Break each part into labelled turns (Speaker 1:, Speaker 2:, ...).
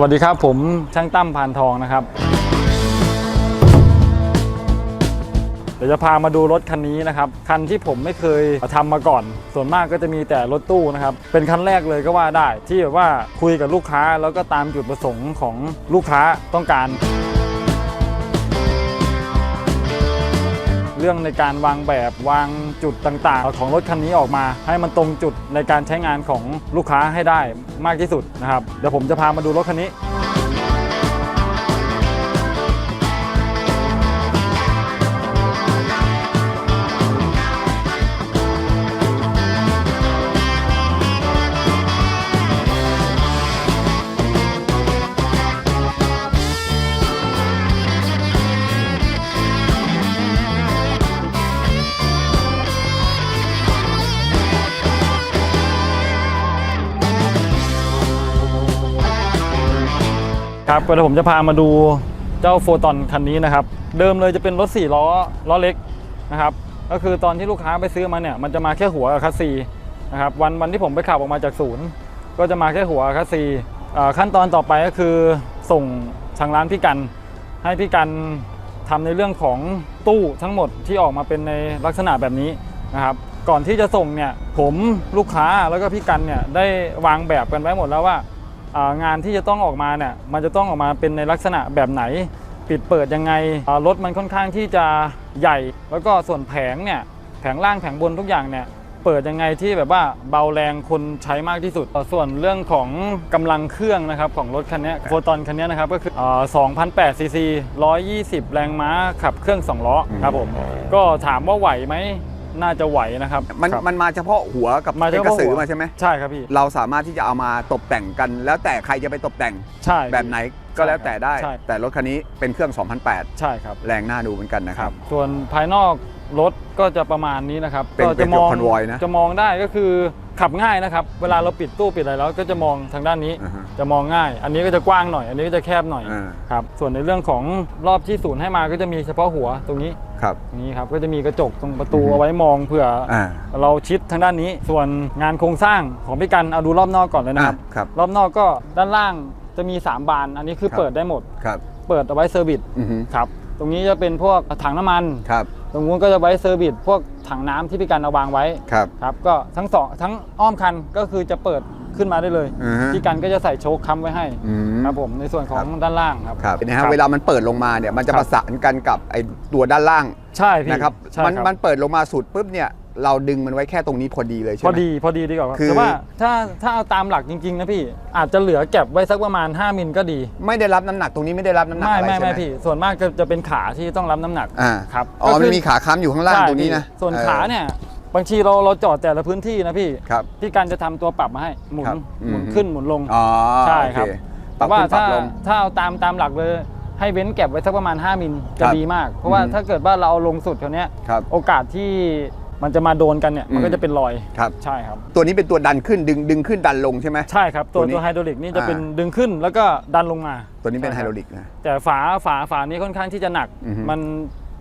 Speaker 1: วัสดีครับผมช่างตั้มพานทองนะครับ เดี๋ยวจะพามาดูรถคันนี้นะครับ คันที่ผมไม่เคยทำมาก่อน ส่วนมากก็จะมีแต่รถตู้นะครับ เป็นคันแรกเลยก็ว่าได้ที่แบบว่าคุยกับลูกค้าแล้วก็ตามจุดประสงค์ของลูกค้าต้องการ เรื่องในการวางแบบวางจุดต่างๆ ของรถคันนี้ออกมา ให้มันตรงจุดในการใช้งานของลูกค้าให้ได้มากที่สุดนะครับเดี๋ยวผมจะพามาดูรถคันนี้ ครับก็เดี๋ยวผมจะพามาดูเจ้าโฟตอนคันนี้นะครับ เดิมเลยจะเป็นรถ4ล้อล้อเล็กนะครับ ก็คือตอนที่ลูกค้าไปซื้อมาเนี่ย มันจะมาแค่หัวคัสซีนะครับวันวันที่ผมไปขับออกมาจากศูนย์ ก็จะมาแค่หัวคัสซีขั้นตอนต่อไปก็คือส่งทางร้านพี่กัน ให้พี่กันทำในเรื่องของตู้ทั้งหมดที่ออกมาเป็นในลักษณะแบบนี้นะครับ ก่อนที่จะส่งเนี่ยผมลูกค้าแล้วก็พี่กันเนี่ยได้วางแบบกันไว้หมดแล้วว่า งานที่จะต้องออกมาเนี่ยมันจะต้องออกมาเป็นในลักษณะแบบไหน ปิดเปิดยังไงอ่ารถมันค่อนข้างที่จะใหญ่ แล้วก็ส่วนแผงเนี่ยแผงล่างแผงบนทุกอย่างเนี่ยเปิดยังไงที่แบบว่าเบาแรงคนใช้มากที่สุด ส่วนเรื่องของกำลังเครื่องนะครับของรถคันนี้โฟตอนคันนี้นะครับก็คืออ่า2,008ซีซี120 แรงม้าขับเครื่อง 2 ล้อครับผม ก็ถามว่าไหวไหม น่าจะไหวนะครับ
Speaker 2: มัน
Speaker 1: ครับ
Speaker 2: มันมาเฉพาะหัวกับ
Speaker 1: มาเฉ
Speaker 2: เป็น
Speaker 1: พาะ
Speaker 2: กระสือ
Speaker 1: หัว
Speaker 2: มาใช่ไหม
Speaker 1: ใช่ครับพี่
Speaker 2: เราสามารถที่จะเอามาตกแต่งกัน แล้วแต่ใครจะไปตกแต่ง
Speaker 1: ใช่
Speaker 2: แบบไหนก็แล้วแต่ได้
Speaker 1: ใช่
Speaker 2: แต่รถคันนี้เป็นเครื่อง2008
Speaker 1: ใช่ครับ
Speaker 2: แรงน่าดูเหมือนกันนะครับ
Speaker 1: ส่วนภายนอกรถก็จะประมาณนี้นะครับ
Speaker 2: เป็น
Speaker 1: ก็
Speaker 2: เป็
Speaker 1: จะ
Speaker 2: น
Speaker 1: มอง
Speaker 2: คอนวอยนะ
Speaker 1: จะมองได้ก็คือขับง่ายนะครับ เวลาเราปิดตู้ปิดอะไรแล้วก็จะมองทางด้านนี้
Speaker 2: อ่าฮะ
Speaker 1: จะมองง่าย อันนี้ก็จะกว้างหน่อย อันนี้ก็จะแคบหน่อย
Speaker 2: อ่า
Speaker 1: ครับส่วนในเรื่องของรอบที่ศูนย์ให้มาก็จะมีเฉพาะหัวตรงนี้
Speaker 2: ครับ
Speaker 1: ตรงนี้ครับก็จะมีกระจกตรงประตู
Speaker 2: อือฮึ
Speaker 1: เอาไว้มองเผื่ออ
Speaker 2: อ่า
Speaker 1: เราชิดทางด้านนี้ส่วนงานโครงสร้างของพี่กันเอาดูรอบนอกก่อนเลยนะครับ
Speaker 2: อะครับ
Speaker 1: รอบนอกก็ด้านล่างจะมีสามบาน อันนี้คือ
Speaker 2: ครับ
Speaker 1: เปิดได้หมด
Speaker 2: ครับ
Speaker 1: เปิดเอาไว้เซอร์วิส
Speaker 2: อือฮึ
Speaker 1: ครับ ตรงนี้จะเป็นพวกถังน้ำมัน
Speaker 2: ครับ
Speaker 1: ตรงนู้นก็จะไว้เซอร์วิสพวกถังน้ำที่พี่กันเอาวางไว้
Speaker 2: ครับ
Speaker 1: ครับ ก็ทั้งสองทั้งอ้อมคันก็คือจะเปิดขึ้นมาได้เลย
Speaker 2: อือฮะ
Speaker 1: พี่กันก็จะใส่โชคค้ำไว้ให้
Speaker 2: อืม
Speaker 1: ครับผมในส่วนของ
Speaker 2: ครับ
Speaker 1: ด้านล่างครับ
Speaker 2: ครับนะฮะเวลามันเปิดลงมาเนี่ยมันจะ
Speaker 1: ครับ
Speaker 2: ประสานกันกับไอ้ตัวด้านล่าง
Speaker 1: ใช่พี่
Speaker 2: นะครับ
Speaker 1: ใช่
Speaker 2: มัน
Speaker 1: ครับ
Speaker 2: มันเปิดลงมาสุดปุ๊บเนี่ย เราดึงมันไว้แค่ตรงนี้พอดีเลยใช่
Speaker 1: พ
Speaker 2: ไห
Speaker 1: อ
Speaker 2: ม
Speaker 1: ดีพอดีดีกว่าครับ
Speaker 2: คือ
Speaker 1: แต่ว่าถ้าถ้าเอาตามหลักจริง ๆ นะพี่อาจจะเหลือเก็บไว้สักประมาณ 5 มิลก็ดี
Speaker 2: ไม่ได้รับน้ำหนักตรงนี้ไม่ได้รับน้ำหนัก
Speaker 1: ไม่
Speaker 2: อะไร
Speaker 1: ไม่
Speaker 2: ใช่ไหม
Speaker 1: ไม่พี่ ส่วนมากจะจะเป็นขาที่ต้องรับน้ำหนัก
Speaker 2: อ่า
Speaker 1: ครับ
Speaker 2: อ๋อ
Speaker 1: ก็คื
Speaker 2: มันมีขาค้ำอยู่ข้างล่าง
Speaker 1: ใช่
Speaker 2: ตรงนี้นะ
Speaker 1: พี่ส่วน
Speaker 2: ออ
Speaker 1: ขาเนี่ยบางทีเราเราจอดแต่ละพื้นที่นะพี่
Speaker 2: ครับ
Speaker 1: พี่กันจะทำตัวปรับมาให้หมุน
Speaker 2: ครับ
Speaker 1: หมุน
Speaker 2: อืม
Speaker 1: ขึ้นหมุนลง
Speaker 2: อ๋อ
Speaker 1: ใช่
Speaker 2: โอเค
Speaker 1: รับ
Speaker 2: ป
Speaker 1: แต่
Speaker 2: รับ
Speaker 1: ว่า
Speaker 2: ขึ้นปรั
Speaker 1: ถ้า
Speaker 2: บลง
Speaker 1: ถ้าเอาตามตามหลักเลย ให้เว้นเก็บไว้สักประมาณ 5 มิลจะ
Speaker 2: ครับ
Speaker 1: ดีมาก เพราะว่า
Speaker 2: อืม
Speaker 1: ถ้าเกิดว่าเราเอาลงสุดเขาวเนี้ย
Speaker 2: ครับ
Speaker 1: โอกาสที่ มันจะมาโดนกันเนี่ยมัน
Speaker 2: อื
Speaker 1: ก็
Speaker 2: ม
Speaker 1: จะเป็นรอย
Speaker 2: ครับ
Speaker 1: ใช่ครับ
Speaker 2: ตัวนี้เป็นตัวดันขึ้นดึงดึงขึ้นดันลงใช่ไหม
Speaker 1: ใช่ครับ ตัว
Speaker 2: ตัวนี้
Speaker 1: ตัวไฮดรอลิกนี่จะเป็น
Speaker 2: อ่า
Speaker 1: ดึงขึ้นแล้วก็ดันลงมา
Speaker 2: ตัวนี้เป็นไฮ
Speaker 1: ใช่ค
Speaker 2: ด
Speaker 1: บ
Speaker 2: รอลิกนะ
Speaker 1: แต่ฝาฝาฝานี้ค่อนข้างที่จะหนัก
Speaker 2: อือฮึ
Speaker 1: มัน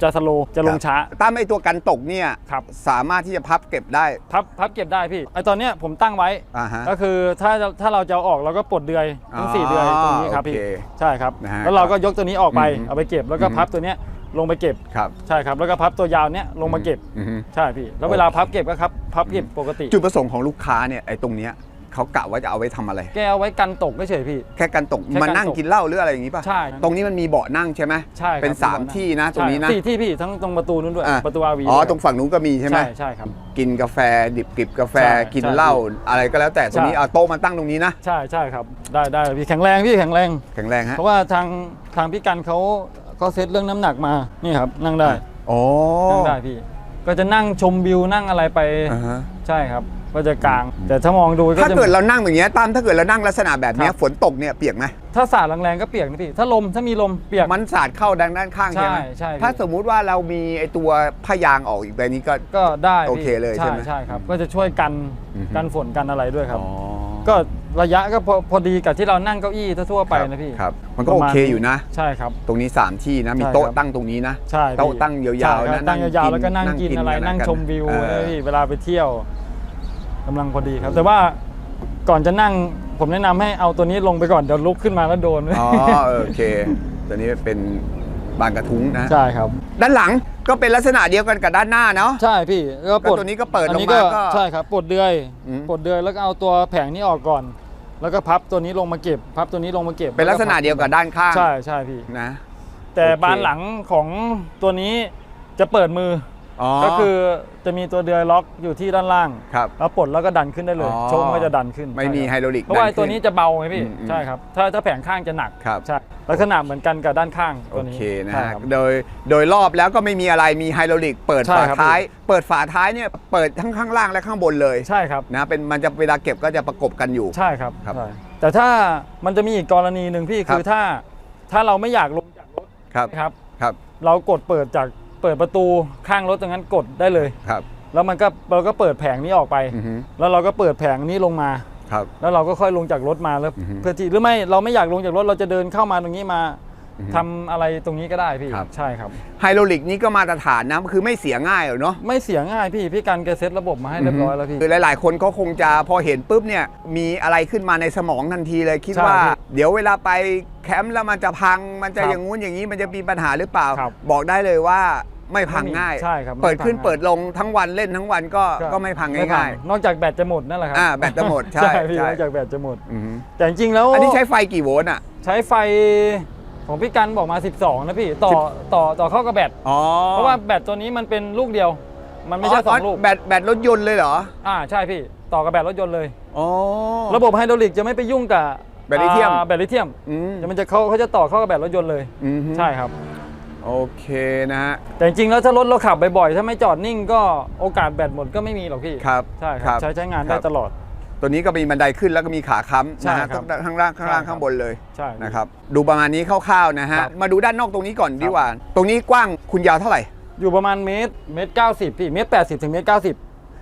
Speaker 1: จะสโลว์จะลงช้า
Speaker 2: ตามไอตัวกันตกเนี่ย
Speaker 1: ครับ
Speaker 2: สามารถที่จะพับเก็บได้
Speaker 1: พับพับเก็บได้พี่ไอตอนเนี้ยผมตั้งไว้
Speaker 2: อ่าฮะ
Speaker 1: ก็คือถ้าจะถ้าเราจะเอาออกเราก็ปลดเดือยทั้งสี่
Speaker 2: อ๋อ
Speaker 1: เดือยตรงนี้ครับ
Speaker 2: โอ
Speaker 1: พี่
Speaker 2: เค
Speaker 1: ใช่ครับ
Speaker 2: นะฮะ
Speaker 1: แล้วเราก็ยกตัวนี้ออกไป
Speaker 2: อือฮึ
Speaker 1: เอาไปเก็บแล้วก็
Speaker 2: อือฮึ
Speaker 1: พับตัวเนี้ย ลงไปเก็บ
Speaker 2: ครับ
Speaker 1: ใช่ครับ แล้วก็พับตัวยาวเนี้ยลงมาเก็บ
Speaker 2: อือฮึ
Speaker 1: ใช่พี่ แล้วเวลาพับเก็บก็ครับพับเก็บปกติ
Speaker 2: จุดประสงค์ของลูกค้าเนี่ยไอตรงเนี้ยเขากะว่าจะเอาไว้ทำอะไร
Speaker 1: แกเอาไว้กันตกเฉยๆพี่
Speaker 2: แค่กันตก
Speaker 1: แค่กันตก
Speaker 2: มานั่งกินเหล้าหรืออะไรอย่างนี้ป่ะ
Speaker 1: ใช่
Speaker 2: ตรงนี้มันมีเบาะนั่งใช่ไหม
Speaker 1: ใช่ครับ
Speaker 2: เป็นสาม
Speaker 1: มีเบาะนั่ง
Speaker 2: ที่นะตรงนี้นะ
Speaker 1: ใช่สี่ที่พี่ทั้งตรงประตูนู้นด้วย
Speaker 2: อะ
Speaker 1: ประตูอาวี
Speaker 2: อ๋อ ตรงฝั่งนู้นก็มีใช่ไหม
Speaker 1: ใช่ใช่ครับ
Speaker 2: กินกาแฟ ดิบกริบกาแฟ
Speaker 1: ใช่
Speaker 2: กิน
Speaker 1: ใช่
Speaker 2: เหล้าอะไรก็แล้วแต่ตรงนี้
Speaker 1: ใช่
Speaker 2: เอาโต๊ะมาตั้งตรงนี้นะ
Speaker 1: ใช่ใช่ครับ ได้ได้พี่แข็งแรงพี่แข็งแรง
Speaker 2: แข็งแรงฮะ
Speaker 1: เพราะว่าทางทางพี่กันเขา เขาเซตเรื่องน้ำหนักมานี่ครับ นั่งได้
Speaker 2: โอ้
Speaker 1: นั่งได้พี่ ก็จะนั่งชมวิวนั่งอะไรไป
Speaker 2: อ่าฮะ
Speaker 1: ใช่ครับ ก็จะกลาง แต่ถ้ามองดูก็
Speaker 2: ถ้า
Speaker 1: จะ
Speaker 2: เกิดเรานั่งอย่างเงี้ยตามถ้าเกิดเรานั่งลักษณะแบบเนี้ย
Speaker 1: ครับ
Speaker 2: ฝนตกเนี่ยเปียกไหม
Speaker 1: ถ้าสาดแรงๆก็เปียกนะพี่ ถ้าลมถ้ามีลมเปียก
Speaker 2: มันสาดเข้าดังด้านข้างใช่ไหม
Speaker 1: ใช่ใช่พี่
Speaker 2: ถ้าสมมุติว่าเรามีไอตัวผ้ายางออกอีกใบนี้ก็
Speaker 1: ก็ได้พี่
Speaker 2: โอเคเลยใช่ไหม
Speaker 1: ใช่ครับ ก็จะช่วยกัน
Speaker 2: อือฮึ
Speaker 1: กันฝนกันอะไรด้วยครับ
Speaker 2: อ๋อ
Speaker 1: ก็ระยะก็พอพอดีกับที่เรานั่งเก้าอี้ทั่วๆไป
Speaker 2: ครับ
Speaker 1: นะพี่
Speaker 2: ครับมันก็
Speaker 1: ประ
Speaker 2: โอ
Speaker 1: มาณ
Speaker 2: เคอยู่นะ
Speaker 1: ใช่ครับ
Speaker 2: ตรงนี้ 3 ที่นะมี
Speaker 1: ใช่
Speaker 2: โต๊ะ
Speaker 1: ครับ
Speaker 2: ตั้งตรงนี้นะ
Speaker 1: ใช่พี่
Speaker 2: โต๊ะตั้งยาวๆ
Speaker 1: ใช่ค
Speaker 2: นะ
Speaker 1: รับตั้ง
Speaker 2: นั่ง
Speaker 1: ยาว
Speaker 2: กิน
Speaker 1: ๆแล้วก็นั่ง
Speaker 2: นั่ง
Speaker 1: กิน
Speaker 2: กิน
Speaker 1: อะไร
Speaker 2: กัน
Speaker 1: นั่ง
Speaker 2: กัน
Speaker 1: ชมวิว
Speaker 2: เออ
Speaker 1: นะพี่เวลาไปเที่ยว กำลังพอดีครับ แต่ว่าก่อนจะนั่งผมแนะนำให้เอาตัวนี้ลงไปก่อน เดี๋ยวลุกขึ้นมาแล้วโดน
Speaker 2: อ๋อโอเค ตัวนี้เป็นบานกระทุ้งนะ
Speaker 1: ใช่ครับ
Speaker 2: ด้านหลังก็เป็นลักษณะเดียวกันกับด้านหน้าเนาะ
Speaker 1: ใช่พี่ก็ปลด
Speaker 2: ก็ตัวนี้ก็เปิด
Speaker 1: อันนี้
Speaker 2: ลงมาก็
Speaker 1: ใช่ครับปลดเดือย
Speaker 2: อืม
Speaker 1: ปลดเดือยแล้วก็เอาตัวแผงนี้ออกก่อน แล้วก็พับตัวนี้ลงมาเก็บ พับตัวนี้ลงมาเก็บ
Speaker 2: เป็นลักษณะเดียวกับด้านข้าง
Speaker 1: ใช่ใช่พี่
Speaker 2: นะ
Speaker 1: แต่
Speaker 2: โอเค
Speaker 1: บานหลังของตัวนี้จะเปิดมือ
Speaker 2: อ๋อ
Speaker 1: อก็คือจะมีตัวเดือยล็อกอยู่ที่ด้านล่าง
Speaker 2: ครับ
Speaker 1: แล้วปลดแล้วก็ดันขึ้นได้เลย
Speaker 2: อ๋อ
Speaker 1: โชว์มันก็จะดันขึ้น
Speaker 2: ไม่มีไฮ
Speaker 1: ใช่ครับ
Speaker 2: ดรอลิก
Speaker 1: เพราะว่า
Speaker 2: ดัขึ้
Speaker 1: ตัวนี้จะเบาไงพี่
Speaker 2: อืมอืม
Speaker 1: ใช่ครับ ถ้าถ้าแผงข้างจะหนัก
Speaker 2: ครับ
Speaker 1: ใช่ลักษณะเหมือนกันกับด้านข้าง
Speaker 2: โอ
Speaker 1: ตัวนี้
Speaker 2: เคนะ
Speaker 1: ใช่
Speaker 2: ฮะ
Speaker 1: ครับ
Speaker 2: โดยโดยรอบแล้วก็ไม่มีอะไรมีไฮดรอลิก เปิด
Speaker 1: ใช่
Speaker 2: ฝา
Speaker 1: ครับ
Speaker 2: ท้าย เปิดฝาท้ายเนี่ยเปิดทั้งข้างล่างและข้างบนเลย
Speaker 1: ใช่ครับ
Speaker 2: นะเป็นมันจะเวลาเก็บก็จะประกบกันอยู่
Speaker 1: ใช่ครับ
Speaker 2: ครับ
Speaker 1: ใช่แต่ถ้ามันจะมีอีกกรณีหนึ่งพี่
Speaker 2: ครับ
Speaker 1: คือถ้าถ้าเราไม่อยากลงจากรถ
Speaker 2: ครับ
Speaker 1: นะครับ
Speaker 2: ครับ
Speaker 1: เรากดเปิดจากเปิดประตูข้างรถตรงนั้นกดได้เลย
Speaker 2: ครับ
Speaker 1: แล้วมันก็เราก็เปิดแผงนี้ออกไป
Speaker 2: อือฮึ
Speaker 1: แล้วเราก็เปิดแผงนี้ลงมา
Speaker 2: ครับ
Speaker 1: แล้วเราก็ค่อยลงจากรถมาแล้ว
Speaker 2: อือฮึ
Speaker 1: เพื่อที่หรือไม่เราไม่อยากลงจากรถเราจะเดินเข้ามาตรงนี้มา
Speaker 2: อือฮึ
Speaker 1: ทำอะไรตรงนี้ก็ได้พี่
Speaker 2: ครับ
Speaker 1: ใช่ครับ
Speaker 2: ไฮดรอลิกนี่ก็มาตรฐานนะคือไม่เสียง่ายหรอกเนาะ
Speaker 1: ไม่เสียง่ายพี่พี่กันแกเซ็ตระบบมาให้เรียบร้อยแล้วพี่
Speaker 2: คือหลาย ๆ คนก็คงจะพอเห็นปุ๊บเนี่ยมีอะไรขึ้นมาในสมองทันทีเลยคิด
Speaker 1: ใช่
Speaker 2: ว่า
Speaker 1: พี่
Speaker 2: เดี๋ยวเวลาไปแคมป์แล้วมันจะพัง มันจะ
Speaker 1: ครับ
Speaker 2: อย่างงู้นอย่างนี้มันจะมีปัญหาหรือเปล่า
Speaker 1: ครับ
Speaker 2: บอกได้เลยว่า ไม่พัง
Speaker 1: ไม่มี
Speaker 2: ง่าย
Speaker 1: ใช่ครับไม่
Speaker 2: เปิดขึ้น
Speaker 1: พังง่าย
Speaker 2: เปิดลงทั้งวันเล่นทั้งวันก็ก็ไม่พัง
Speaker 1: ไม่พั
Speaker 2: ง่าย
Speaker 1: นอกจากแบตจะหมดนั่นแหละครั
Speaker 2: อ่าแบตจะหมดใช่
Speaker 1: พี่
Speaker 2: ใช่
Speaker 1: นอกจากแบตจะหมด
Speaker 2: ๆอือฮึ
Speaker 1: แต่จริงๆแล้ว
Speaker 2: อันนี้ใช้ไฟกี่โวลต์อะ
Speaker 1: ใช้ไฟของพี่กันบอกมา 12 นะพี่ ต่อต่อต่อเข้ากับแบต
Speaker 2: อ๋อ
Speaker 1: เพราะว่าแบตตัวนี้มันเป็นลูกเดียว มันไม่ใช่สองลูก
Speaker 2: แบตแบตรถยนต์เลยเหรอ
Speaker 1: อ่าใช่พี่ ต่อกับแบตรถยนต์เลย
Speaker 2: อ๋อ
Speaker 1: ระบบไฮดรอลิกจะไม่ไปยุ่งกับ
Speaker 2: แบตลิเธียม
Speaker 1: อ่าแบตลิเธียม
Speaker 2: อืม
Speaker 1: จะมันจะเขาเขาจะต่อเข้ากับแบตรถยนต์เลย
Speaker 2: อือฮึ
Speaker 1: ใช่ครับ
Speaker 2: โอเคนะฮะ
Speaker 1: แต่จริงๆแล้วถ้ารถเราขับบ่อยๆ ถ้าไม่จอดนิ่งก็โอกาสแบตหมดก็ไม่มีหรอกพี่
Speaker 2: ครับ
Speaker 1: ใช่ครับใช้ใช้งานได้
Speaker 2: ครับ
Speaker 1: ตลอด
Speaker 2: ตัวนี้ก็มีบันไดขึ้นแล้วก็มีขาค้ำ
Speaker 1: ใช่
Speaker 2: นะฮะ
Speaker 1: ครับ
Speaker 2: ทั้งข้างล่างข้างล่าง
Speaker 1: ใช่ครับ
Speaker 2: ข้างบนเลย
Speaker 1: ใช่
Speaker 2: นะครับดูประมาณนี้คร่าวๆนะฮะ
Speaker 1: ครับ
Speaker 2: มาดูด้านนอกตรงนี้ก่อนดีกว่า ตรงนี้กว้างคุณยาวเท่าไหร่
Speaker 1: อยู่ประมาณเมตรเมตรเก้าสิบพี่เมตรแปดสิบถึงเมตรเก้าสิบ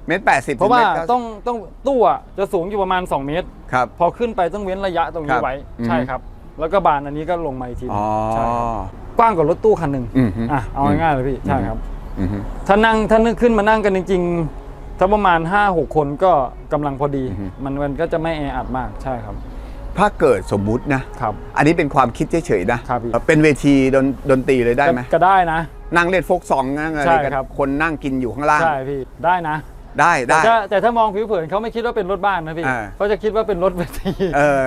Speaker 2: เมตรแปดสิบ
Speaker 1: เพราะว่าต้องต้องตู้อะจะสูงอยู่ประมาณ 2 เมตร
Speaker 2: ครับ
Speaker 1: พอขึ้นไปต้องเว้นระยะตรง
Speaker 2: ครั
Speaker 1: นี้
Speaker 2: บ
Speaker 1: ไว้
Speaker 2: อืม
Speaker 1: ใช่ครับ แล้วก็บานอันนี้ก็ลงมาอีกทีหนึ่
Speaker 2: อ๋
Speaker 1: ง
Speaker 2: อ
Speaker 1: ใช่ครับ กว้างกว่ารถตู้คันหนึ่ง
Speaker 2: อืมฮึ
Speaker 1: อะเอาง่ายๆเลยพี่ใช่ครับ
Speaker 2: อืมฮึ
Speaker 1: ถ้านั่งถ้านึกขึ้นมานั่งกันจริงๆ ถ้าประมาณ 5-6 คนก็กำลังพอดี มันมันก็จะไม่แออัดมากใช่ครับ
Speaker 2: ถ้าเกิดสมมุตินะ
Speaker 1: ครับ
Speaker 2: อันนี้เป็นความคิดเฉยๆนะ ครับ
Speaker 1: พี่
Speaker 2: เป็นเวทีดนดนตรีเลยได้ไหม
Speaker 1: ก็ก็ได้นะ
Speaker 2: นั่งเล่นโฟกซองนั่งอะไร
Speaker 1: ใช่
Speaker 2: กัน
Speaker 1: ครับ
Speaker 2: คนนั่งกินอยู่ข้างล่าง
Speaker 1: ใช่พี่ได้นะ
Speaker 2: ได้
Speaker 1: แต่
Speaker 2: ได้
Speaker 1: ถ้าแต่ถ้ามองผิวเผินเขาไม่คิดว่าเป็นรถบ้านนะพี่
Speaker 2: อ่า
Speaker 1: เขาจะคิดว่าเป็นรถเวที
Speaker 2: เออ